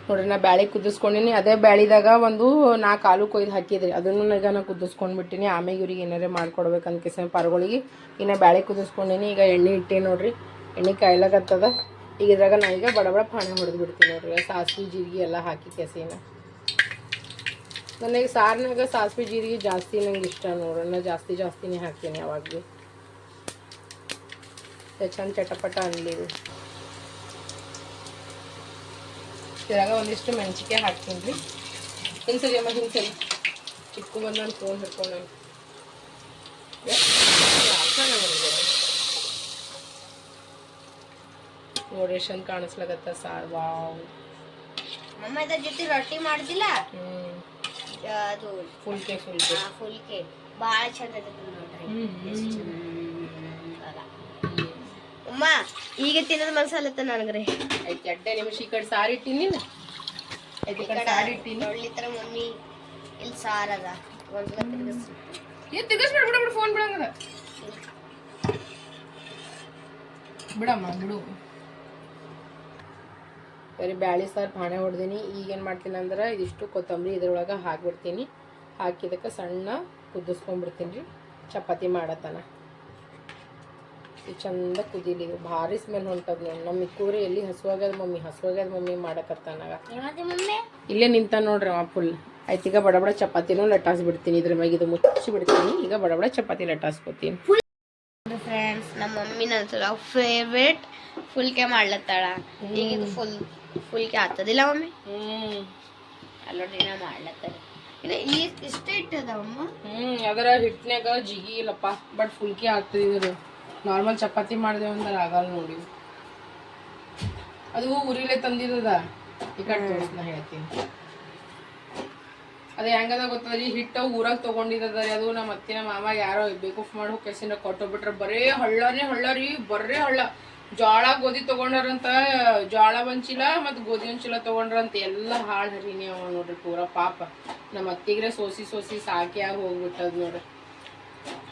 ನೋಡ್ರಿ, ನಾ ಬ್ಯಾಳಿ ಕುದಿಸ್ಕೊಂಡಿನಿ. ಅದೇ ಬ್ಯಾಳಿದಾಗ ಒಂದು ನಾಲ್ಕು ಕಾಲು ಕೊಯ್ದು ಹಾಕಿದ್ರಿ. ಅದನ್ನು ಈಗ ನಾ ಕುದಿಸ್ಕೊಂಡ್ಬಿಟ್ಟಿನಿ ಆಮೇಲೆ ಇವ್ರಿಗೆ ಏನಾರೇ ಮಾಡ್ಕೊಡ್ಬೇಕಂತ ಕಿಸ ಪಾರ್ಗಳಿಗೆ. ಇನ್ನು ಬ್ಯಾಳಿ ಕುದಿಸ್ಕೊಂಡಿನಿ. ಈಗ ಎಣ್ಣೆ ಇಟ್ಟೆ ನೋಡ್ರಿ. ಎಣ್ಣೆ ಕಾಯ್ಲಾಗತ್ತದ ಈಗ ಇದ್ರಾಗ ನಾ ಈಗ ಬಡ ಬಡ ಪಾಣಿ ಹೊಡೆದು ಬಿಡ್ತೀನಿ ನೋಡ್ರಿ. ಸಾಸಿವೆ, ಜೀರಿಗೆ ಎಲ್ಲ ಹಾಕಿ ಕೆಸಿನ. ನನಗೆ ಸಾರಿನಾಗ ಸಾಸಿವೆ, ಜೀರಿಗೆ ಜಾಸ್ತಿ ನಂಗೆ ಇಷ್ಟ ನೋಡ್ರಿ. ನಾ ಜಾಸ್ತಿ ಜಾಸ್ತಿನೇ ಹಾಕ್ತೀನಿ ಯಾವಾಗಲೂ. ಚಂದ ಚಟಪಟ ಅನ್ಲಿರಿ ಇದ್ರಾಗ ಒಂದಿಷ್ಟು ಮೆಣಸಿಗೆ ಹಾಕ್ತೀನಿ ರೀ ಹಿಂಸರಿ ಅಮ್ಮ ಹಿಂಸರಿ ಚಿಕ್ಕು ಬಂದು ನಾನು ಫೋನ್ ಹಿಡ್ಕೊಂಡು ನೋಡಿ ಎಷ್ಟು ಚಂದ ಕಾಣಿಸ್ಲಾಗತ್ತ ಸಾರು ವಾವ್ ಮಮ್ಮ ಇದ್ರ ಜೊತೆ ರೊಟ್ಟಿ ಮಾಡ್ದಿಲ್ಲ ಹ್ಞೂ ಅದು ಫುಲ್ಕೆ ಫುಲ್ಕೆ ಫುಲ್ಕೆ ಭಾಳ ಚಂದ ಇರ್ತೈತಿ ನೋಡ್ರಿ ಅಲ್ಲ. ಅಮ್ಮ ಈಗ ತಿನ್ನೋದು ಮನಸಲ್ಲ ನನಗ್ರಿ. ಐತಿ ಎಡ್ಡೆ ನಿಮಿಷ ಈ ಕಡೆ ಸಾರಿ ಇಟ್ಟಿನಿಲ್ಲ ಕಡೆ ಸಾರು ಇಟ್ಟಿನಿ? ನೋಡ್ಲಿತ್ತರ ಮಮ್ಮಿ ಇಲ್ಲಿ ಸಾರ್ ಅದ. ಒಂದ್ಸಲ ತಿರ್ಗಿಸ್ ಏ ತಿರ್ಗಿಸ್ಬೇಡ ಬಿಡು ಬಿಡು ಫೋನ್ ಬಿಡಂಗದ. ಬಿಡಮ್ಮ ಬಿಡು. ಬರೀ ಬ್ಯಾಳಿ ಸಾರು ಪಾಣೆ ಹೊಡ್ದೀನಿ. ಈಗೇನು ಮಾಡ್ತೀನಿ ಅಂದ್ರೆ ಇದಿಷ್ಟು ಕೊತ್ತಂಬರಿ ಇದ್ರೊಳಗೆ ಹಾಕ್ಬಿಡ್ತೀನಿ. ಹಾಕಿದಕ್ಕೆ ಸಣ್ಣ ಕುದಿಸ್ಕೊಂಡ್ಬಿಡ್ತೀನಿ ರೀ. ಚಪಾತಿ ಮಾಡತ್ತನ ಇದು ಚಂದ ಕುದೀಲಿ ಇದು ಭಾರಿ ಸ್ಮೆಲ್ ಹೊಂಟದ ನೋಡಿ ನಮ್ಮ ಮಿಕ್ಕೂರಿ ಎಲ್ಲಿ ಹಸುವಾಗ್ಯದ ಮಮ್ಮಿ? ಹಸುವಾಗ್ಯದ ಮಮ್ಮಿ ಮಾಡಕತ್ತಾನಾಗ. ಇಲ್ಲೇ ನಿಂತ ನೋಡ್ರಿ ಅವ ಫುಲ್ ಆಯ್ತು ಈಗ ಬಡ ಬಡ ಚಪಾತಿನೂ ಲಟಾಸ್ ಬಿಡ್ತೀನಿ ಇದ್ರ ಮ್ಯಾಗ ಇದು ಮುಚ್ಚಿ ಬಿಡ್ತೀನಿ ಈಗ ಬಡ ಬಡ ಚಪಾತಿ ಲಟಾಸ್ಕೊತೀನಿ ಫ್ರೆಂಡ್ಸ್ ನಮ್ಮ ಮಮ್ಮಿ ನನ್ನ ಫೇವ್ರೇಟ್ ಫುಲ್ಕೆ ಮಾಡ್ಲತ್ತಾಳ. ಈಗ ಇದು ಫುಲ್ ಫುಲ್ಕೆ ಆಗ್ತದಿಲ್ಲ ಮಮ್ಮಿ? ಹ್ಮ್. ಅಲ್ಲೋಡಿ ನಾ ಮಾಡ್ಲತ್ತಾರ ಇನ್ನು ಈ ಇಷ್ಟೇ ಇಟ್ಟದಮ್ಮ? ಹ್ಮ್ ಅದರ ಹಿಟ್ನ್ಯಾಗ ಜಿಗಿ ಇಲ್ಲಪ್ಪ. ಬಟ್ ಫುಲ್ಕಿ ಆಗ್ತದೆ ಇದ್ರ ನಾರ್ಮಲ್ ಚಪಾತಿ ಮಾಡಿದೆವು ಅಂದ್ರೆ ಆಗಲ್ಲ ನೋಡಿ. ಅದು ಉರಿಲೆ ತಂದಿದ್ದದ ಈ ಕಡೆ ಹೇಳ್ತೀನಿ. ಅದು ಹೆಂಗದ ಗೊತ್ತದ? ರೀ ಹಿಟ್ಟು ಊರಾಗ ತಗೊಂಡಿದ್ದದ ರೀ ಅದು ನಮ್ಮ ಅತ್ತಿನ ಮಾಮ ಯಾರೋ ಬೇಕೂಫ್ ಮಾಡಿ ಕೆಸಿನ ಕೊಟ್ಟೋಗ್ಬಿಟ್ರ. ಬರೇ ಹಳ್ಳನೇ ಹಳ್ಳ ರೀ ಬರ್ರೇ ಹಳ್ಳ. ಜೋಳ ಗೋಧಿ ತಗೊಂಡ್ರಂತ ಜೋಳ ಒಂಚಿಲ ಚೀಲ ಮತ್ತು ಗೋಧಿ ಒಂಚಿಲ ಚೀಲ ತಗೊಂಡ್ರಂತ ಎಲ್ಲ ಹಾಳು ಹರಿನಿ ಅವ ನೋಡ್ರಿ ಪೂರ ಪಾಪ. ನಮ್ಮ ಅತ್ತಿಗ್ರೆ ಸೋಸಿ ಸೋಸಿ ಸಾಕಿ ಆಗಿ ಹೋಗ್ಬಿಟ್ಟದ್ ನೋಡ್ರಿ.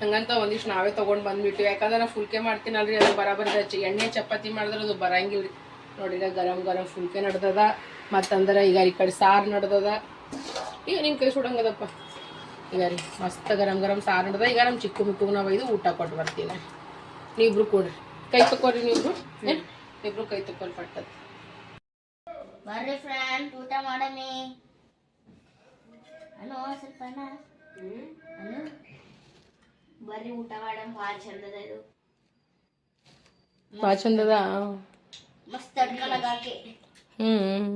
ಹಂಗಂತ ಒಂದಿಷ್ಟು ನಾವೇ ತೊಗೊಂಡು ಬಂದ್ಬಿಟ್ಟು ಯಾಕಂದ್ರೆ ನಾ ಫುಲ್ಕೆ ಮಾಡ್ತೀನಲ್ರಿ ಅದು ಬರಾಬರಿ ಎಣ್ಣೆ ಚಪಾತಿ ಮಾಡಿದ್ರೆ ಅದು ಬರಂಗಿಲ್ಲ ರೀ ಈಗ ಗರಂ ಗರಂ ಫುಲ್ಕೆ ನಡ್ದದ. ಮತ್ತಂದ್ರೆ ಈಗ ಈ ಕಡೆ ಸಾರು ನಡ್ದದ. ಈಗ ನಿಮ್ಮ ಕೈ ಸುಡಂಗದಪ್ಪ. ಈಗ ರೀ ಮಸ್ತ್ ಗರಂ ಗರಂ ಸಾರು ನಡ್ದ ಈಗ ನಮ್ಮ ಚಿಕ್ಕು ಮಿಕ್ಕ ನಾವು ಇದು ಊಟ ಕೊಟ್ಟು ಬರ್ತೀನಿ ನೀವಿಬ್ರು ಕೊಡ್ರಿ. ಕೈ ತಕೋರಿ ನೀವಿಬ್ರು. ಏನ್? ಇಬ್ರು ಕೈ ತಕೊರಿ ಪಟ್ಟದ ಬರ್ರಿ ಫ್ರೆಂಡ್ ಊಟ ಮಾಡಮಿ. ಅನು ಸ್ವಲ್ಪ ಅಣ್ಣ? ಬರ್ರಿ ಊಟ ಮಾಡಮ್ ಭಾಳ ಚಂದದ ಇದು. ಭಾಳ ಚಂದದ? ಮಸ್ತ್ ತಡ್ಕ ಲಗಾಕಿ ಹ್ಮ್.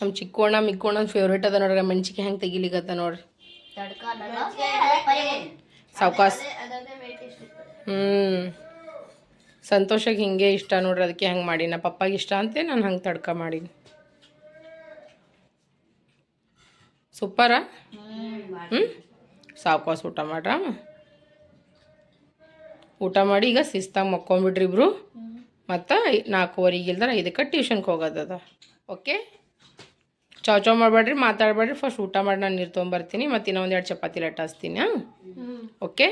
ನಮ್ಮ ಚಿಕ್ಕೋಣ ಮಿಕ್ಕೋಣ ಫೇವ್ರೇಟ್ ಅದ ನೋಡ್ರಿ ಮೆಣಸಿಗೆ ಹೆಂಗೆ ತೆಗಿಲಿಕತ್ತ ನೋಡ್ರಿ. ಸಾವ್ಕಾಸ್. ಹ್ಮ್. ಸಂತೋಷಕ್ಕೆ ಹಿಂಗೆ ಇಷ್ಟ ನೋಡ್ರಿ ಅದಕ್ಕೆ ಹಂಗೆ ಮಾಡಿ ನಾ ಪಪ್ಪಾಗೆ ಇಷ್ಟ ಅಂತೆ ನಾನು ಹಂಗೆ ತಡ್ಕ ಮಾಡೀನಿ. ಸೂಪರ? ಹ್ಞೂ ಸಾವ್ಕಾಸ್ ಊಟ ಮಾಡ್ರ? ಊಟ ಮಾಡಿ ಈಗ ಶಿಸ್ತಾಗಿ ಮಕ್ಕೊಂಬಿಡ್ರಿ ಇಬ್ರು. ಮತ್ತು ನಾಲ್ಕೂವರೆಗೆ ಇಲ್ದಾರ ಇದಕ್ಕೆ ಟ್ಯೂಷನ್ಗೆ ಹೋಗೋದದ ಓಕೆ ಚಾವ್ ಚಾವ್ ಮಾಡಬೇಡ್ರಿ ಮಾತಾಡಬೇಡ್ರಿ ಫಸ್ಟ್ ಊಟ ಮಾಡಿ ನಾನು ನೀರು ತೊಗೊಂಬರ್ತೀನಿ ಮತ್ತು ಇನ್ನೊಂದು ಎರಡು ಚಪಾತಿ ಲಟ್ಟಾಸ್ತೀನಿ ಹಾಂ? ಓಕೆ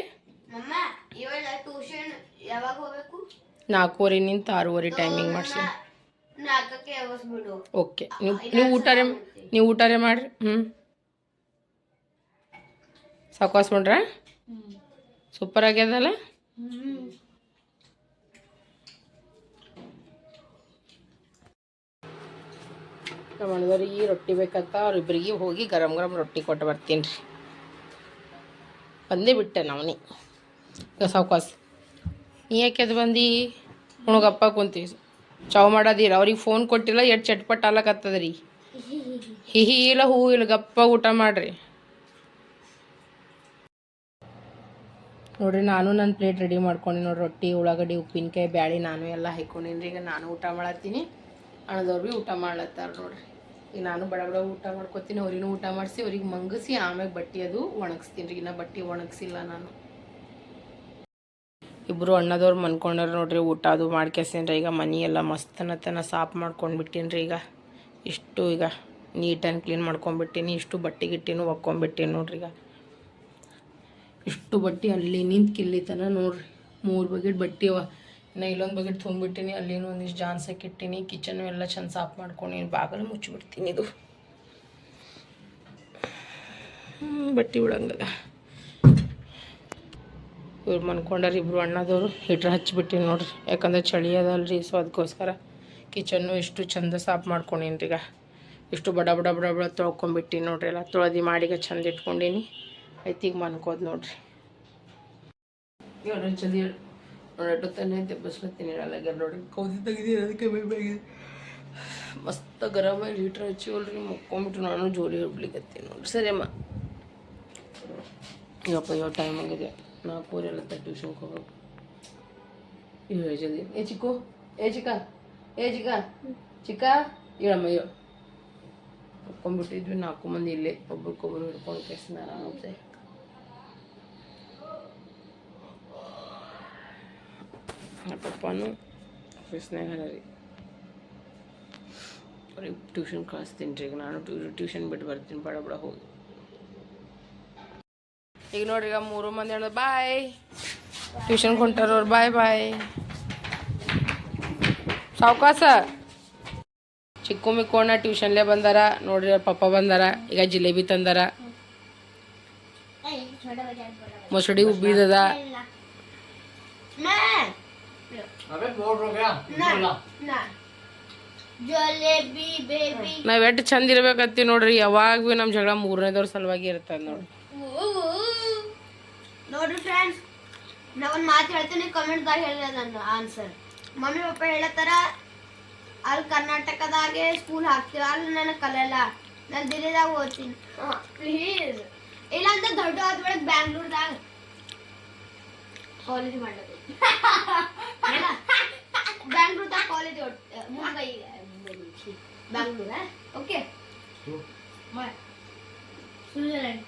ನಾಲ್ಕೂವರೆ ನಿಂತ ಆರೂವರೆ ಟೈಮಿಂಗ್ ಮಾಡಿಸಿ. ಓಕೆ ನೀವು ನೀವು ಊಟಾರೆ ನೀವು ಊಟಾರೆ ಮಾಡಿರಿ ಹ್ಞೂ ಸಾಕಾಸ್ಕೊಂಡ್ರ ಸೂಪರ್ ಆಗ್ಯದಲ್ಲ? ನಮ್ಮ ಅಣ್ಣದವ್ರಿಗೆ ರೊಟ್ಟಿ ಬೇಕಂತ ಅವ್ರಿಬ್ರಿಗೆ ಹೋಗಿ ಗರಂ ಗರಂ ರೊಟ್ಟಿ ಕೊಟ್ಟು ಬರ್ತೀನಿ ರೀ. ಬಂದೇ ಬಿಟ್ಟೆ ನಾವನಿ ಈಗ ಸಾವ್ಕಾಸ್ ನೀ ಯಾಕೆ ಅದು ಬಂದು? ಹುಣಗಪ್ಪ ಕುಂತೀವಿ ಚಾವ್ ಮಾಡೋದಿರ ಅವ್ರಿಗೆ ಫೋನ್ ಕೊಟ್ಟಿಲ್ಲ, ಎಷ್ಟು ಚಟ್ಪಟ್ ಅಲ್ಲಕತ್ತದ ರೀ ಹಿಹಿ ಇಲ್ಲ, ಹೂ ಇಲ್ಲ, ಗಪ್ಪ ಊಟ ಮಾಡ್ರಿ. ನೋಡ್ರಿ, ನಾನು ನನ್ನ ಪ್ಲೇಟ್ ರೆಡಿ ಮಾಡ್ಕೊಂಡು ನೋಡಿ ರೊಟ್ಟಿ, ಉಳ್ಳಾಗಡ್ಡಿ, ಉಪ್ಪಿನಕಾಯಿ, ಬ್ಯಾಳಿ ನಾನು ಎಲ್ಲ ಹಾಕೊಂಡಿನಿ ಈಗ ನಾನು ಊಟ ಮಾಡತ್ತೀನಿ. ಅಣ್ಣದವ್ರು ಭೀ ಊಟ ಮಾಡ್ಲತ್ತಾರ ನೋಡ್ರಿ. ಈಗ ನಾನು ಬಡ ಬಡ ಊಟ ಮಾಡ್ಕೊತೀನಿ. ಅವ್ರಿಗೂ ಊಟ ಮಾಡಿಸಿ, ಅವ್ರಿಗೆ ಮಂಗಿಸಿ ಆಮೇಲೆ ಬಟ್ಟೆ ಅದು ಒಣಗಿಸ್ತೀನಿ ರೀ. ಇನ್ನು ಬಟ್ಟೆ ಒಣಗಿಸಿಲ್ಲ ನಾನು. ಇಬ್ಬರು ಅಣ್ಣದವ್ರು ಮನ್ಕೊಂಡ್ರೆ ನೋಡ್ರಿ, ಊಟ ಅದು ಮಾಡ್ಕೇಸೇನ್ರಿ ಈಗ ಮನೆ ಎಲ್ಲ ಮಸ್ತನತನ ಸಾಫ್ ಮಾಡ್ಕೊಂಡ್ಬಿಟ್ಟೀನಿ ರೀ ಈಗ. ಇಷ್ಟು ಈಗ ನೀಟ್ ಆ್ಯಂಡ್ ಕ್ಲೀನ್ ಮಾಡ್ಕೊಂಬಿಟ್ಟೀನಿ ಇಷ್ಟು ಬಟ್ಟೆ ಗಿಟ್ಟಿನೂ ಒಕ್ಕೊಂಬಿಟ್ಟೀನಿ ನೋಡ್ರಿ ಈಗ. ಇಷ್ಟು ಬಟ್ಟೆ ಅಲ್ಲಿ ನಿಂತು ಕಿಲ್ಲಿತನ ನೋಡ್ರಿ. ಮೂರು ಬಗೆಟ್ ಬಟ್ಟೆ ಅವ. ಇನ್ನು ಇಲ್ಲೊಂದು ಬಗೆಟ್ ತುಂಬಿಟ್ಟಿನಿ, ಅಲ್ಲಿನೂ ಒಂದಿಷ್ಟು ಜಾನ್ಸಕ್ಕೆ ಇಟ್ಟಿನಿ ಕಿಚನ್ ಎಲ್ಲ ಚೆಂದ ಸಾಫ್ ಮಾಡ್ಕೊಂಡು ಬಾಗಿಲು ಮುಚ್ಚಿಬಿಡ್ತೀನಿ ಇದು. ಬಟ್ಟೆ ಬಿಡಂಗದ ಇವ್ರು ಮನ್ಕೊಂಡಾರ ಇಬ್ಬರು ಅಣ್ಣದವರು ಹೀಟ್ರ್ ಹಚ್ಚಿಬಿಟ್ಟಿನಿ ನೋಡ್ರಿ. ಯಾಕಂದ್ರೆ ಚಳಿ ಅದಲ್ರಿ, ಸೊ ಅದಕ್ಕೋಸ್ಕರ ಕಿಚನ್ನು ಇಷ್ಟು ಚಂದ ಸಾಫ್ ಮಾಡ್ಕೊಂಡೀನಿ ಈಗ ಇಷ್ಟು ಬಡ ಬಡ ಬಡ ಬಡ ತೊಳ್ಕೊಂಬಿಟ್ಟಿನಿ ನೋಡ್ರಿ ಎಲ್ಲ. ತೊಳೆದು ಮಾಡಿಗ ಚಂದ ಇಟ್ಕೊಂಡೀನಿ. ಆಯ್ತು ಈಗ ಮನ್ಕೋದು ನೋಡ್ರಿ. ಏಳು ಜಲ್ದಿ ಹೇಳಿ ನೋಡಿ ಅಡ್ಡು ತಾನೆ ತೆಬ್ಬಸ್ಲತ್ತೀನಿ ಅಲ್ಲಾಗ ನೋಡಿ ಕೌದಿ ತೆಗಿದೀನಿ ಅದಕ್ಕೆ ಬೇಕಾಗಿದೆ ಮಸ್ತ್ ಗರಮ ಹೀಟ್ರ್ ಹಚ್ಚಿವಲ್ರಿ ಮುಕ್ಕೊಂಬಿಟ್ಟು ನಾನು ಜೋಡಿ ಹಿಡ್ಲಿಕತ್ತೀನಿ ನೋಡ್ರಿ. ಸರಿ ಅಮ್ಮ. ಇವಪ್ಪ ಇವಾಗ ಟೈಮ್ ಆಗಿದೆ. ನಾಲ್ಕೂವರೆ ಎಲ್ಲ ಟ್ಯೂಷನ್ಗೆ ಹೋಗ್ಬೇಕು. ಇವ ಜಲ್ದಿ. ಏ ಚಿಕ್ಕು, ಏ ಚಿಕ್ಕ ಏ ಚಿಕ್ಕ ಚಿಕ್ಕ. ಹೇಳಮ್ಮ ಹೇಳು ಮುಕ್ಕೊಂಬಿಟ್ಟಿದ್ವಿ, ನಾಲ್ಕು ಮಂದಿ ಇಲ್ಲೇ ಒಬ್ರಿಗೊಬ್ರು ಹಿಡ್ಕೊಂಡು ನಾನು ಆರಾಮಸೆ. ನಮ್ಮ ಪಪ್ಪನೂ ಆಫೀಸ್ನಾಗ ರೀ ಅವ್ರಿಗೆ ಟ್ಯೂಷನ್ ಕಳಿಸ್ತೀನಿ ರೀ ಈಗ ನಾನು ಟ್ಯೂಷನ್ ಬಿಟ್ಟು ಬರ್ತೀನಿ ಬಡ ಬಡ ಹೋಗಿ ಈಗ ನೋಡ್ರಿ ಈಗ ಮೂರು ಮಂದಿ ಹೇಳೋದು ಬಾಯ್ ಟ್ಯೂಷನ್ ಹೊಂಟಾರವ್ರು ಬಾಯ್ ಬಾಯ್ ಸಾವ್ಕಾಸ ಚಿಕ್ಕು ಮಿಕ್ಕೋಣ ಟ್ಯೂಷನ್ಲೇ ಬಂದಾರ ನೋಡ್ರಿ ಅವ್ರ ಪಪ್ಪ ಬಂದಾರ ಈಗ ಜಿಲೇಬಿ ತಂದಾರ ಮೊಸಡಿ ಉಬ್ಬಿದದ ಜಲೇಬಿ ಬೇಬಿ ನಾವ್ ಎಷ್ಟು ಚಂದ ಇರ್ಬೇಕತ್ತಿ ನೋಡ್ರಿ ಯಾವಾಗ ಭೀ ನಮ್ ಜಗಳ ಮೂರನೇದವ್ರ ಸಲುವಾಗಿ ಇರ್ತದ ನೋಡ್ರಿ. ನೋಡ್ರಿ ಫ್ರೆಂಡ್ಸ್ ನಾ ಮಾತ್ ಮಾತು ಹೇಳ್ತೀನಿ ಕಮೆಂಟ್ದಾಗ ಹೇಳಿ ನನ್ನ ಆನ್ಸರ್ ಮಮ್ಮಿ ಪಪ್ಪ ಹೇಳತ್ತಾರ ಅಲ್ಲಿ ಕರ್ನಾಟಕದಾಗೆ ಸ್ಕೂಲ್ ಹಾಕ್ತೀವ ಅಲ್ಲಿ ನನಗೆ ಕಲಿಯಲ್ಲ ನಾನು ದಿಲ್ಲಿದಾಗ ಓದ್ತೀನಿ. ಪ್ಲೀಸ್ ಇಲ್ಲ ಅಂದ್ರೆ ದೊಡ್ಡ ಆದ್ಮೇಲೆ ಬ್ಯಾಂಗ್ಳೂರ್ದಾಗ ಕಾಲೇಜ್ ಮಾಡೋದು ಬ್ಯಾಂಗ್ಳೂರ್ದಾಗ college Mumbai Bangalore? Okay Switzerland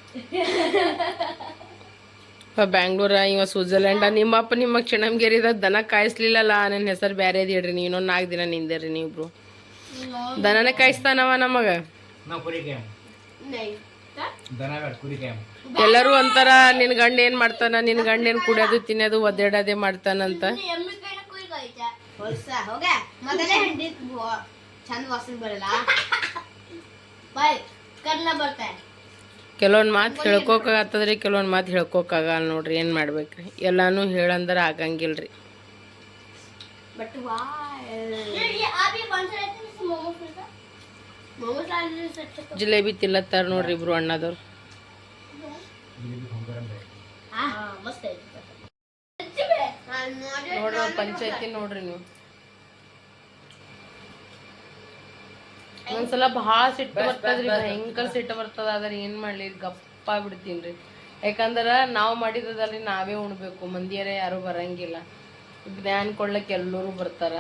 Bangalore ಇವ ಸ್ವಿಟ್ಜರ್ಲೆಂಡ್ ನಿಮ್ಮ ಅಪ್ಪ ನಿಮ್ಮ ಕ್ಷಣಂಗೇರಿದ ದನ ಕಾಯಿಸ್ಲಿಲ್ಲಲ್ಲ ನನ್ನ ಹೆಸರು ಬ್ಯಾರೆ ಹೇಳ್ರಿ. ನೀವು ಇನ್ನೊಂದು ನಾಲ್ಕು ದಿನ ನಿಂದಿರ್ರಿ ನೀವಿಬ್ರು. ದನನೇ ಕಾಯಿಸ್ತಾನವ ನಮಗ? ಎಲ್ಲರೂ ಅಂತಾರ ನಿನ್ನ ಗಂಡ ಏನು ಮಾಡ್ತಾನ ನಿನ್ನ ಗಂಡ ಏನು ಕುಡಿಯೋದು ತಿನ್ನೋದು ಒದ್ದಾಡೋದೇ ಮಾಡ್ತಾನಂತ. ಕೆಲವೊಂದು ಮಾತು ಹೇಳ್ಕೋಕಾಗತ್ತದ್ರಿ ಕೆಲವೊಂದು ಮಾತು ಹೇಳ್ಕೋಕಾಗಲ್ಲ ನೋಡ್ರಿ ಏನು ಮಾಡ್ಬೇಕ್ರಿ? ಎಲ್ಲಾನು ಹೇಳಂದ್ರೆ ಆಗಂಗಿಲ್ರಿ. ಜಿಲೇಬಿ ತಿಲ್ಲತ್ತಾರ ನೋಡ್ರಿ ಇಬ್ರು ಅಣ್ಣದವ್ರು. ನೋಡ್ರಿ ಪಂಚಾಯತಿ ನೋಡ್ರಿ ನೀವು. ಒಂದ್ಸಲ ಬಹಳ ಸಿಟ್ಟು ಬರ್ತದ್ರಿ ಭಯಂಕರ ಸಿಟ್ಟು ಬರ್ತದ ಆದ್ರೆ ಏನ್ ಮಾಡ್ಲಿ ಗಪ್ಪ ಬಿಡ್ತೀನ್ರಿ ಯಾಕಂದ್ರ ನಾವ್ ಮಾಡಿದ್ರಲ್ಲಿ ನಾವೇ ಉಣ್ಬೇಕು ಮಂದಿಯರ ಯಾರು ಬರಂಗಿಲ್ಲ. ಜ್ಞಾನ ಕೊಡ್ಲಕ್ ಎಲ್ಲರೂ ಬರ್ತಾರ.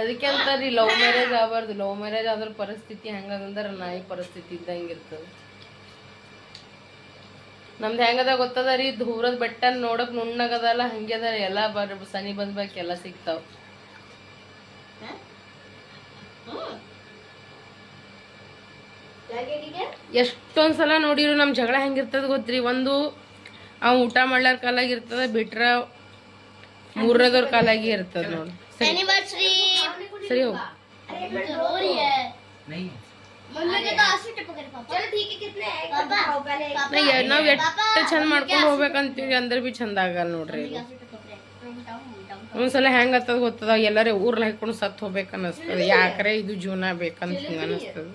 ಅದಕ್ಕೆ ಅಂತಾರ್ರಿ ಲವ್ ಮ್ಯಾರೇಜ್ ಆಗಬಾರ್ದು. ಲವ್ ಮ್ಯಾರೇಜ್ ಆದ್ರ ಪರಿಸ್ಥಿತಿ ಹೆಂಗದಂದ್ರ ನಾಯಿ ಪರಿಸ್ಥಿತಿ ಇದ್ದಂಗಿರ್ತದ ನಮ್ದು ಹೆಂಗದ ಗೊತ್ತದ ರೀ ದೂರದ ಬೆಟ್ಟ ನೋಡಕ್ ನುಣ್ಣಗದಲ್ಲ ಹಂಗೆ ಅದ ಎಲ್ಲ ಬರ್ ಸನಿ ಬಂದ್ಬೇಕು ಎಲ್ಲ ಸಿಗ್ತಾವ. ಎಷ್ಟೊಂದು ಸಲ ನೋಡಿರು ನಮ್ಮ ಜಗಳ ಹೆಂಗಿರ್ತದ ಗೊತ್ತ್ರಿ? ಒಂದು ಅವ್ ಊಟ ಮಾಡ್ಲಾರ ಕಾಲಾಗಿ ಇರ್ತದ ಬಿಟ್ರ ಮೂರದವ್ರ ಕಾಲಾಗಿ ಇರ್ತದ ನೋಡಿ. ಸರಿ. ಹೋಗಿ. ನಾವ್ ಎಷ್ಟು ಚಂದ ಮಾಡ್ಕೊಂಡು ಹೋಗ್ಬೇಕಂತೀವಿ ಅಂದ್ರೆ ಬಿ ಚಂದ ಆಗಲ್ಲ ನೋಡ್ರಿ ಒಂದ್ಸಲ ಹೆಂಗ ಆತದ ಗೊತ್ತದ? ಎಲ್ಲಾರೇ ಊರ್ಲ ಹಾಕೊಂಡು ಸತ್ ಹೋಗ್ಬೇಕು ಅನಸ್ತದ ಯಾಕರೆ ಇದು ಜೀವನ ಬೇಕಂತ ಹಿಂಗ ಅನಸ್ತದ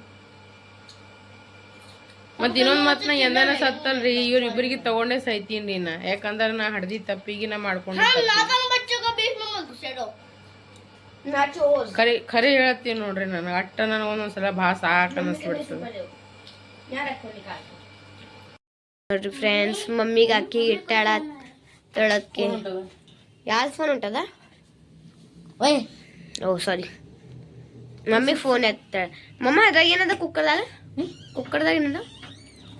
ಮತ್ ಇನ್ನೊಂದ್ ಮತ್ ನಾ ಎಂದನ ಸತ್ತಲ್ರಿ? ಇವ್ರಿಬ್ರಿಗೆ ತಗೊಂಡೇ ಸೈತೀನಿ ನಾ. ಯಾಕಂದ್ರ ನಾ ಹಡ್ದಿ ತಪ್ಪಿಗೆ ನಾ ಮಾಡ್ಕೊಂಡು ಖರೆ ಖರೆ ಹೇಳ್ತೀನಿ ನೋಡ್ರಿ ನನಗೆ ಅಟ್ಟ ನನಗೆ ಒಂದೊಂದ್ಸಲ ಭಾಳ ಸಾಕ್ ಅನಿಸ್ಬಿಡ್ತದ ನೋಡ್ರಿ ಫ್ರೆಂಡ್ಸ್ ಮಮ್ಮಿಗೆ ಅಕ್ಕಿ ಇಟ್ಟಾಳ ತೊಳಕ್ಕೆ. ಯಾವ್ದು ಫೋನ್ ಉಂಟದ? ಓಯ್. ಓ ಸಾರಿ ಮಮ್ಮಿ ಫೋನ್ ಎತ್ತಾಳೆ. ಮಮ್ಮ ಅದ್ರಾಗ ಏನದ ಕುಕ್ಕರ್ದಾಗ? ಕುಕ್ಕರ್ದಾಗ ಏನದ?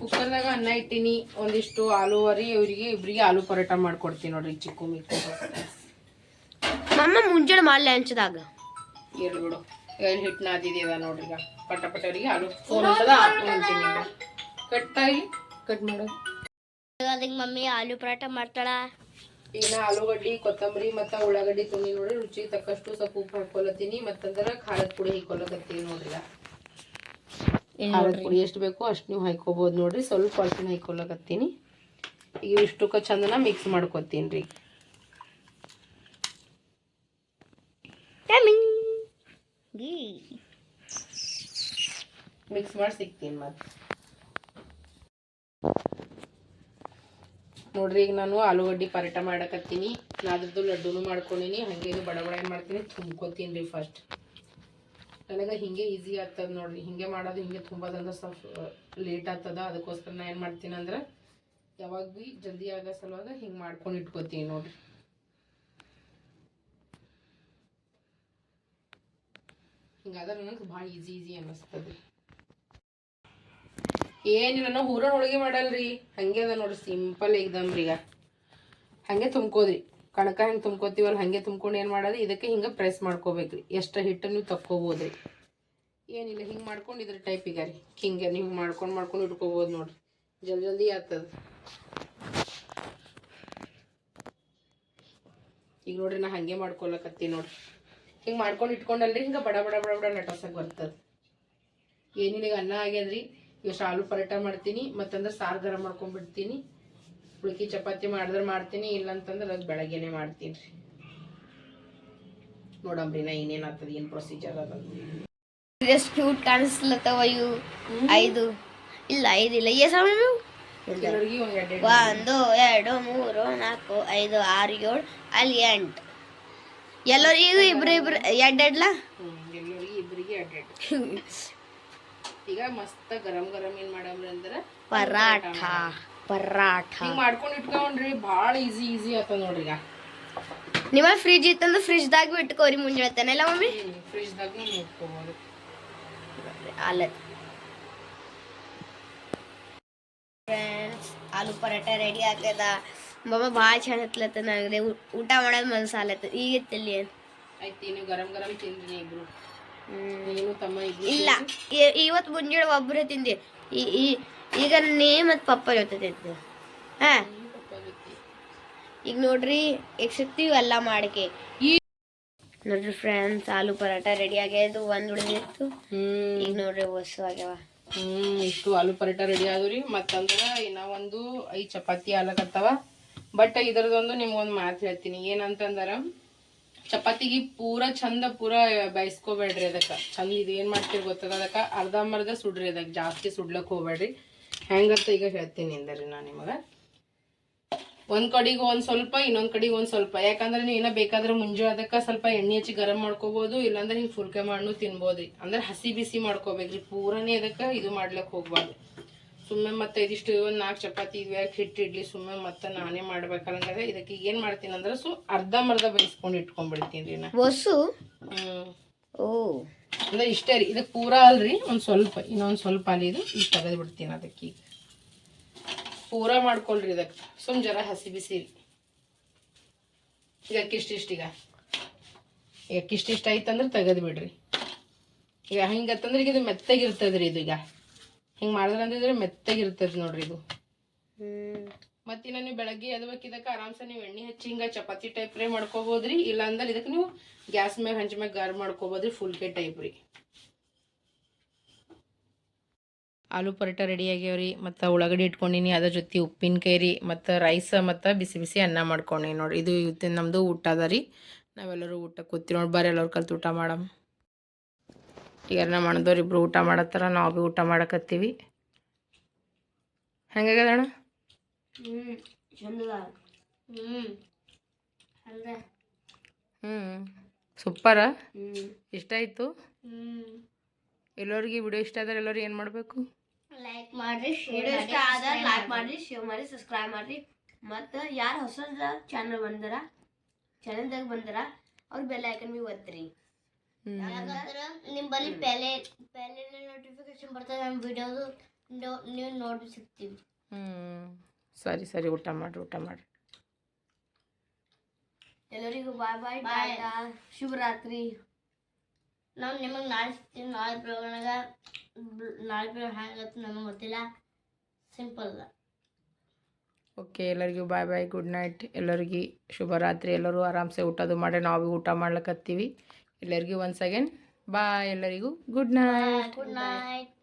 ಕುಕ್ಕರ್ದಾಗ ಅನ್ನ ಇಟ್ಟಿನಿ ಒಂದಿಷ್ಟು ಆಲೂವರಿ ಇವರಿಗೆ ಇಬ್ಬರಿಗೆ ಆಲೂ ಪರೋಟ ಮಾಡ್ಕೊಡ್ತೀನಿ ನೋಡ್ರಿ ಚಿಕ್ಕು ಮಿಕ್ಕು. ಮಮ್ಮ ಮುಂಜಾನೆ ಮಾಡಲಿ ಹಂಚದಾಗ ಇರ್ಲಿ ಬಿಡು. ಏನು ಹಿಟ್ಟು ನಾದಿದೆ ನೋಡ್ರಿ ಈಗ. ಪಟ ಪಟ ಅವ್ರಿಗೆ ಆಲೂ ಫೋನ್ ಅಂತದ ಹಾಕ್ಕೊಂತೀನಿ ಈಗ. ಕಟ್ ಮಾಡೋದು ಅದಕ್ಕೆ ಮಮ್ಮಿ ಆಲೂ ಪರಾಟ ಮಾಡ್ತಾಳ. ಈಗ ನಾ ಆಲೂಗಡ್ಡಿ ಕೊತ್ತಂಬರಿ ಮತ್ತು ಉಳ್ಳಾಗಡ್ಡಿ ತುಂಬಿ ನೋಡಿ. ರುಚಿಗೆ ತಕ್ಕಷ್ಟು ಸ್ವಲ್ಪ ಉಪ್ಪು ಹಾಕೊಳತ್ತೀನಿ ಮತ್ತಂದ್ರೆ ಖಾರದ ಪುಡಿ ಹಾಕೊಳಕತ್ತೀನಿ ನೋಡ್ರಿ. ಖಾರದ ಪುಡಿ ಎಷ್ಟು ಬೇಕು ಅಷ್ಟು ನೀವು ಹಾಕೋಬೋದು ನೋಡ್ರಿ. ಸ್ವಲ್ಪ ಅರ್ಶಿನ ಹಾಕೊಳಕತ್ತೀನಿ ಈಗ ಇಷ್ಟಕ್ಕೆ ಚಂದನ ಮಿಕ್ಸ್ ಮಾಡ್ಕೊತೀನಿ ರೀ. ಮಿಕ್ಸ್ ಮಾಡಿ ಸಿಗ್ತೀನಿ ಮತ್ತೆ ನೋಡ್ರಿ, ಈಗ ನಾನು ಆಲೂಗಡ್ಡೆ ಪರೋಟ ಮಾಡಕತ್ತೀನಿ. ಅದ್ರದ್ದು ಲಡ್ಡುನು ಮಾಡ್ಕೊಂಡಿನಿ. ಹಾಗೆ ಇದು ಬಡ ಬಡ ಏನು ಮಾಡ್ತೀನಿ? ತುಂಬ್ಕೊತೀನಿ ರೀ ಫಸ್ಟ್ ನನಗೆ ಹಿಂಗೆ ಈಸಿ ಆಗ್ತದೆ ನೋಡ್ರಿ. ಹಿಂಗೆ ಮಾಡೋದು ಹಿಂಗೆ ತುಂಬೋದಂದ್ರೆ ಸ್ವಲ್ಪ ಲೇಟ್ ಆಗ್ತದ. ಅದಕ್ಕೋಸ್ಕರ ನಾನು ಏನು ಮಾಡ್ತೀನಿ ಅಂದ್ರೆ, ಯಾವಾಗ ಭೀ ಜಲ್ದಿ ಆಗೋ ಸಲುವಾಗ ಹಿಂಗೆ ಮಾಡ್ಕೊಂಡು ಇಟ್ಕೋತೀನಿ ನೋಡ್ರಿ. ಹಿಂಗಾದ್ರೆ ನನಗೆ ಭಾಳ ಈಸಿ ಈಸಿ ಅನ್ನಿಸ್ತದೆ. ಏನಿಲ್ಲ ನಾವು ಹೂರಣ ಹೋಳಿಗೆ ಮಾಡಲ್ರಿ. ಹಾಗೆ ಅದ ನೋಡ್ರಿ ಸಿಂಪಲ್ ಏಕ್ದಮ್ ರೀ ಈಗ. ಹಾಗೆ ತುಂಬ್ಕೋದ್ರಿ. ಕಣಕ ಹೆಂಗೆ ತುಂಬ್ಕೋತೀವಲ್ಲ ಹಾಗೆ ತುಂಬ್ಕೊಂಡು ಏನು ಮಾಡೋದು ಇದಕ್ಕೆ ಹಿಂಗೆ ಪ್ರೆಸ್ ಮಾಡ್ಕೋಬೇಕ್ರಿ. ಎಷ್ಟು ಹಿಟ್ಟು ನೀವು ತಕ್ಕೋಬೋದ್ರಿ. ಏನಿಲ್ಲ ಹಿಂಗೆ ಮಾಡ್ಕೊಂಡು ಇದ್ರ ಟೈಪ್ ರೀ. ಹಿಂಗೆ ನೀವು ಮಾಡ್ಕೊಂಡು ಮಾಡ್ಕೊಂಡು ಇಟ್ಕೋಬೋದು ನೋಡ್ರಿ. ಜಲ್ದಿ ಜಲ್ದಿ ಆಗ್ತದೆ. ಈಗ ನೋಡ್ರಿ ನಾ ಹಾಗೆ ಮಾಡ್ಕೊಳಕತ್ತಿ ನೋಡ್ರಿ. ಹಿಂಗೆ ಮಾಡ್ಕೊಂಡು ಇಟ್ಕೊಂಡಲ್ರಿ ಹಿಂಗ ಬಡ ಬಡ ಬಡ ಬಡ ನಟಸಕ್ಕೆ ಬರ್ತದ. ಏನಿಲ್ಲ ಅನ್ನ ಆಗ್ಯದ್ರಿ? ಇವಷ್ಟು ಆಲೂ ಪರೋಟ ಮಾಡ್ತೀನಿ ಮತ್ತಂದ್ರ ಸಾರು ಗರಂ ಮಾಡ್ಕೊಂಡ್ಬಿಡ್ತೀನಿ ಉಳ್ಕಿ ಚಪಾತಿ ಮಾಡಿದ್ರೆ ಮಾಡ್ತೀನಿ ಇಲ್ಲಂತಂದ್ರೆ ಅದ್ ಬೆಳಗ್ಗೆನೆ ಮಾಡ್ತೀನಿ ರೀ ನೋಡಮ್ರಿ ನಾ ಏನೇನು ಆಗ್ತದೆ ಏನು ಪ್ರೊಸೀಜರ್ ಅದ ಎಷ್ಟು ಕ್ಯೂಟ್ ಕಾಣಿಸ್ಲತ್ತವ ಇವು. ಐದು. ಇಲ್ಲ ಐದಿಲ್ಲ ಎರಡು ಒಂದು ಎರಡು ಮೂರು ನಾಲ್ಕು ಐದು ಆರು ಏಳು ಅಲ್ಲಿ ಎಂಟು. ಎಲ್ಲರಿಗೂ ಇಬ್ರು ಇಬ್ರು ಎಡ್ಡೆಡ್ಲ ಎಲ್ಲರಿಗೆ ಇಬ್ಬರಿಗೆ ಈಗ ಮಸ್ತ್ ಗರಂ ಗರಂ ಏನು ಮಾಡಮ್ರಿ ಅಂದ್ರೆ? ಪರಾಠ ಪರಾಠ. ಹಿಂಗೆ ಮಾಡ್ಕೊಂಡು ಇಟ್ಕೊಂಡ್ರಿ ಭಾಳ ಈಸಿ ಈಸಿ ಆಯ್ತದ ನೋಡ್ರಿ ಈಗ. ನಿಮ್ಮ ಫ್ರಿಜ್ ಇತ್ತಂದ್ರೆ ಫ್ರಿಜ್ದಾಗ ಇಟ್ಕೋರಿ ಮುಂಜಾನೆ ಮಮ್ಮಿ? ಫ್ರಿಜ್ದಾಗ ಇಟ್ಕೋಬೋದು. ಅಲ್ಲ ಫ್ರೆಂಡ್ಸ್ ಆಲೂ ಪರಾಟ ರೆಡಿ ಆಗ್ತದ ಮಮ್ಮ ಭಾಳ ಚಂದ ಹತ್ಲತ್ತ ನನಗೆ ಊಟ ಮಾಡೋದು ಮನಸ್ಸಾಲತ್ತ ಈಗ ಇತ್ತಲ್ಲಿ ಆಯ್ತು ಗರಂ ಗರಂ ತಿಂದ್ರಿ ಇಬ್ರು. ತಮ್ಮ ಇಲ್ಲ ಇವತ್ತು ಮುಂಜಾನೆ ಒಬ್ಬರೇ ತಿಂದೆ. ಈ- ಈಗ ನೇ ಮತ್ತು ಪಪ್ಪ ಜೊತೆ ತಿಂತೀವಿ ಹಾ. ಈಗ ನೋಡ್ರಿ ಈಗ ಸಿಗ್ತೀವಿ ಎಲ್ಲ ಮಾಡಕ್ಕೆ ನೋಡ್ರಿ ಫ್ರೆಂಡ್ಸ್ ಆಲೂ ಪರಾಟ ರೆಡಿ ಆಗ್ಯದು ಒಂದು ಉಳಿದಿತ್ತು. ಹ್ಮ್. ಈಗ ನೋಡ್ರಿ ಹೊಸು ಆಗ್ಯಾವ. ಹ್ಮ್ ಇಷ್ಟು ಆಲೂ ಪರೋಟ ರೆಡಿ ಆದ್ರಿ ಮತ್ತಂದ್ರ ಇನ್ನ ಒಂದು ಐದ್ ಚಪಾತಿ ಆಲಕತ್ತವ ಬಟ್ ಇದರದೊಂದು ನಿಮ್ಗೊಂದು ಮಾತು ಹೇಳ್ತೀನಿ. ಏನಂತಂದ್ರ, ಚಪಾತಿಗೆ ಪೂರ ಚಂದ ಪೂರ ಬಯಸ್ಕೋಬೇಡ್ರಿ ಅದಕ್ಕೆ. ಚಂದ ಇದು ಏನು ಮಾಡ್ತೀರಿ ಗೊತ್ತದ? ಅದಕ್ಕೆ ಅರ್ಧಂಬರ್ಧ ಸುಡ್ರಿ ಅದಕ್ಕೆ ಜಾಸ್ತಿ ಸುಡ್ಲಕ್ಕೆ ಹೋಗ್ಬೇಡ್ರಿ. ಹೆಂಗಂತ ಈಗ ಹೇಳ್ತೀನಿ ಅಂದರಿ ನಾನು ನಿಮಗೆ. ಒಂದ್ ಕಡೆಗೆ ಒಂದ್ ಸ್ವಲ್ಪ, ಇನ್ನೊಂದ್ ಕಡೆಗೆ ಒಂದು ಸ್ವಲ್ಪ. ಯಾಕಂದ್ರೆ ನೀವು ಏನೋ ಬೇಕಾದ್ರೆ ಮುಂಜಾನೆ ಅದಕ್ಕೆ ಸ್ವಲ್ಪ ಎಣ್ಣೆ ಹಚ್ಚಿ ಗರಂ ಮಾಡ್ಕೋಬಹುದು ಇಲ್ಲಾಂದ್ರೆ ಹಿಂಗೆ ಫುಲ್ಕೆ ಮಾಡ್ನು ತಿನ್ಬೋದ್ರಿ. ಅಂದ್ರೆ ಹಸಿ ಬಿಸಿ ಮಾಡ್ಕೋಬೇಕ್ರಿ. ಪೂರನೇ ಅದಕ್ಕೆ ಇದು ಮಾಡ್ಲಿಕ್ಕೆ ಹೋಗ್ಬಾರ್ದು. ಸುಮ್ಮನೆ ಮತ್ತೆ ಇದಿಷ್ಟು ಒಂದು ನಾಲ್ಕು ಚಪಾತಿ ಇದ್ವ್ಯಾಕೆ ಹಿಟ್ಟು ಇಡ್ಲಿ ಸುಮ್ಮನೆ ಮತ್ತೆ ನಾನೇ ಮಾಡ್ಬೇಕಂದ್ರೆ ಇದಕ್ಕೆ ಏನು ಮಾಡ್ತೀನಿ ಅಂದ್ರೆ ಸೊ ಅರ್ಧಂಬರ್ಧ ಬೇಯಿಸ್ಕೊಂಡು ಇಟ್ಕೊಂಡ್ಬಿಡ್ತೀನಿ ರೀ ನಾ. ಹೊಸು? ಓ. ಅಂದ್ರೆ ಇಷ್ಟೇ ರೀ ಇದಕ್ಕೆ ಪೂರಾ ಅಲ್ರಿ ಒಂದು ಸ್ವಲ್ಪ ಇನ್ನೊಂದು ಸ್ವಲ್ಪ ಅಲ್ಲಿ ಇದು ಈಗ ತೆಗೆದು ಬಿಡ್ತೀನಿ ಅದಕ್ಕೆ ಈಗ. ಪೂರಾ ಮಾಡ್ಕೊಳ್ರಿ ಇದಕ್ಕೆ ಸುಮ್ ಜರ ಹಸಿ ಬಿಸಿ ರೀ ಈಗ ಇಷ್ಟಿಷ್ಟು ಈಗ? ಈಗ ಇಷ್ಟಿಷ್ಟ ಐತಂದ್ರೆ ತೆಗೆದು ಬಿಡ್ರಿ ಈಗ ಹಿಂಗತ್ತಂದ್ರೆ ಈಗ ಇದು ಮೆತ್ತಗಿರ್ತದ್ರಿ ಇದು ಈಗ. ಹಿಂಗೆ ಮಾಡಿದ್ರೆ ಮೆತ್ತಗೆ ಮೆತ್ತಗಿರ್ತದೆ ನೋಡ್ರಿ ಇದು. ಮತ್ತಿನ್ನ ನೀವು ಬೆಳಗ್ಗೆ ಎದ್ಬೇಕು ಇದಕ್ಕೆ ಆರಾಮ್ಸೆ ನೀವು ಎಣ್ಣೆ ಹಚ್ಚಿ ಹಿಂಗೆ ಚಪಾತಿ ಟೈಪ್ ರೀ ಮಾಡ್ಕೋಬೋದ್ರಿ. ಇಲ್ಲ ಅಂದ್ರೆ ಇದಕ್ಕೆ ನೀವು ಗ್ಯಾಸ್ ಮ್ಯಾಗ ಹಂಚ ಮ್ಯಾಗ ಗರ್ ಮಾಡ್ಕೋಬೋದ್ರಿ ಫುಲ್ಕೆ ಟೈಪ್ ರೀ. ಆಲೂ ಪರೋಟ ರೆಡಿ ಆಗ್ಯಾವ್ರಿ. ಮತ್ತು ಉಳ್ಳಾಗಡ್ಡಿ ಇಟ್ಕೊಂಡಿನಿ ಅದ್ರ ಜೊತೆ ಉಪ್ಪಿನಕಾಯಿ ರೀ ಮತ್ತು ರೈಸ್ ಮತ್ತು ಬಿಸಿ ಬಿಸಿ ಅನ್ನ ಮಾಡ್ಕೊಂಡಿ ನೋಡ್ರಿ. ಇದು ಇವತ್ತಿನ ನಮ್ಮದು ಊಟ ಅದ ರೀ. ನಾವೆಲ್ಲರೂ ಊಟ ಕೂತಿ ನೋಡಿ. ಬರ್ರಿ ಎಲ್ಲರೂ ಕಲ್ತು ಊಟ ಮಾಡಮ್. ಈಗ ನಮ್ಮ ಅಣ್ಣದವ್ರು ಇಬ್ಬರು ಊಟ ಮಾಡತ್ತಾರ ನಾವು ಭೀ ಊಟ ಮಾಡಕತ್ತೀವಿ. ಹೆಂಗಾಗ್ಯದ ಅಣ್ಣ? ಹ್ಞೂ ಸೂಪರ. ಹ್ಮ್. ಇಷ್ಟ ಆಯಿತು? ಹ್ಮ್. ಎಲ್ಲರಿಗೆ ವಿಡಿಯೋ ಇಷ್ಟ ಆದ್ರೆ ಎಲ್ಲರಿಗೆ ಏನು ಮಾಡಬೇಕು? ಲೈಕ್ ಮಾಡಿರಿ ವಿಡಿಯೋ ಇಷ್ಟ ಆದ್ರೆ ಲೈಕ್ ಮಾಡಿರಿ. ಶೇರ್ ಮಾಡಿ ಸಬ್ಸ್ಕ್ರೈಬ್ ಮಾಡಿರಿ. ಮತ್ತು ಯಾರು ಹೊಸದ ಚಾನಲ್ ಬಂದಾರ ಚಾನಲ್ದಾಗ ಬಂದರ ಅವ್ರು ಬೆಲ್ ಐಕನ್ ಭೀ ಒತ್ತಿರಿ ಯಾಕಂದ್ರೆ ನಿಮ್ಮ ಬಳಿ ಪೆಲೆ ಪೆಲೆ ನೋಟಿಫಿಕೇಶನ್ ಬರ್ತದೆ ನಮ್ಮ ವಿಡಿಯೋದು ನೀವು ನೋಡಿ ಸಿಗ್ತೀವಿ ಹ್ಞೂ ಸರಿ ಸರಿ ಊಟ ಮಾಡಿರಿ ಊಟ ಮಾಡಿರಿ. ಎಲ್ಲರಿಗೂ ಬಾಯ್ ಬಾಯ್ ಬಾಯ್ ಶುಭರಾತ್ರಿ. ನಾವು ನಿಮಗೆ ನಾಳೆ ಸಿಗ್ತೀವಿ ನಾಳೆ ಪ್ರಯೋಗನಾಗ ನಾಳೆ ಪ್ರಯೋಗ ಹೆಂಗತ್ತೆ ನಮಗೆ ಗೊತ್ತಿಲ್ಲ. ಸಿಂಪಲ್ ಓಕೆ ಎಲ್ಲರಿಗೂ ಬಾಯ್ ಬಾಯ್ ಗುಡ್ ನೈಟ್ ಎಲ್ಲರಿಗೆ ಶುಭರಾತ್ರಿ. ಎಲ್ಲರೂ ಆರಾಮ್ಸೆ ಊಟದು ಮಾಡಿ ನಾವು ಭೀ ಊಟ ಮಾಡ್ಲಕತ್ತೀವಿ. ಎಲ್ಲರಿಗೂ ಒನ್ಸ್ ಅಗೇನ್ ಬಾಯ್ ಎಲ್ಲರಿಗೂ. Good night good night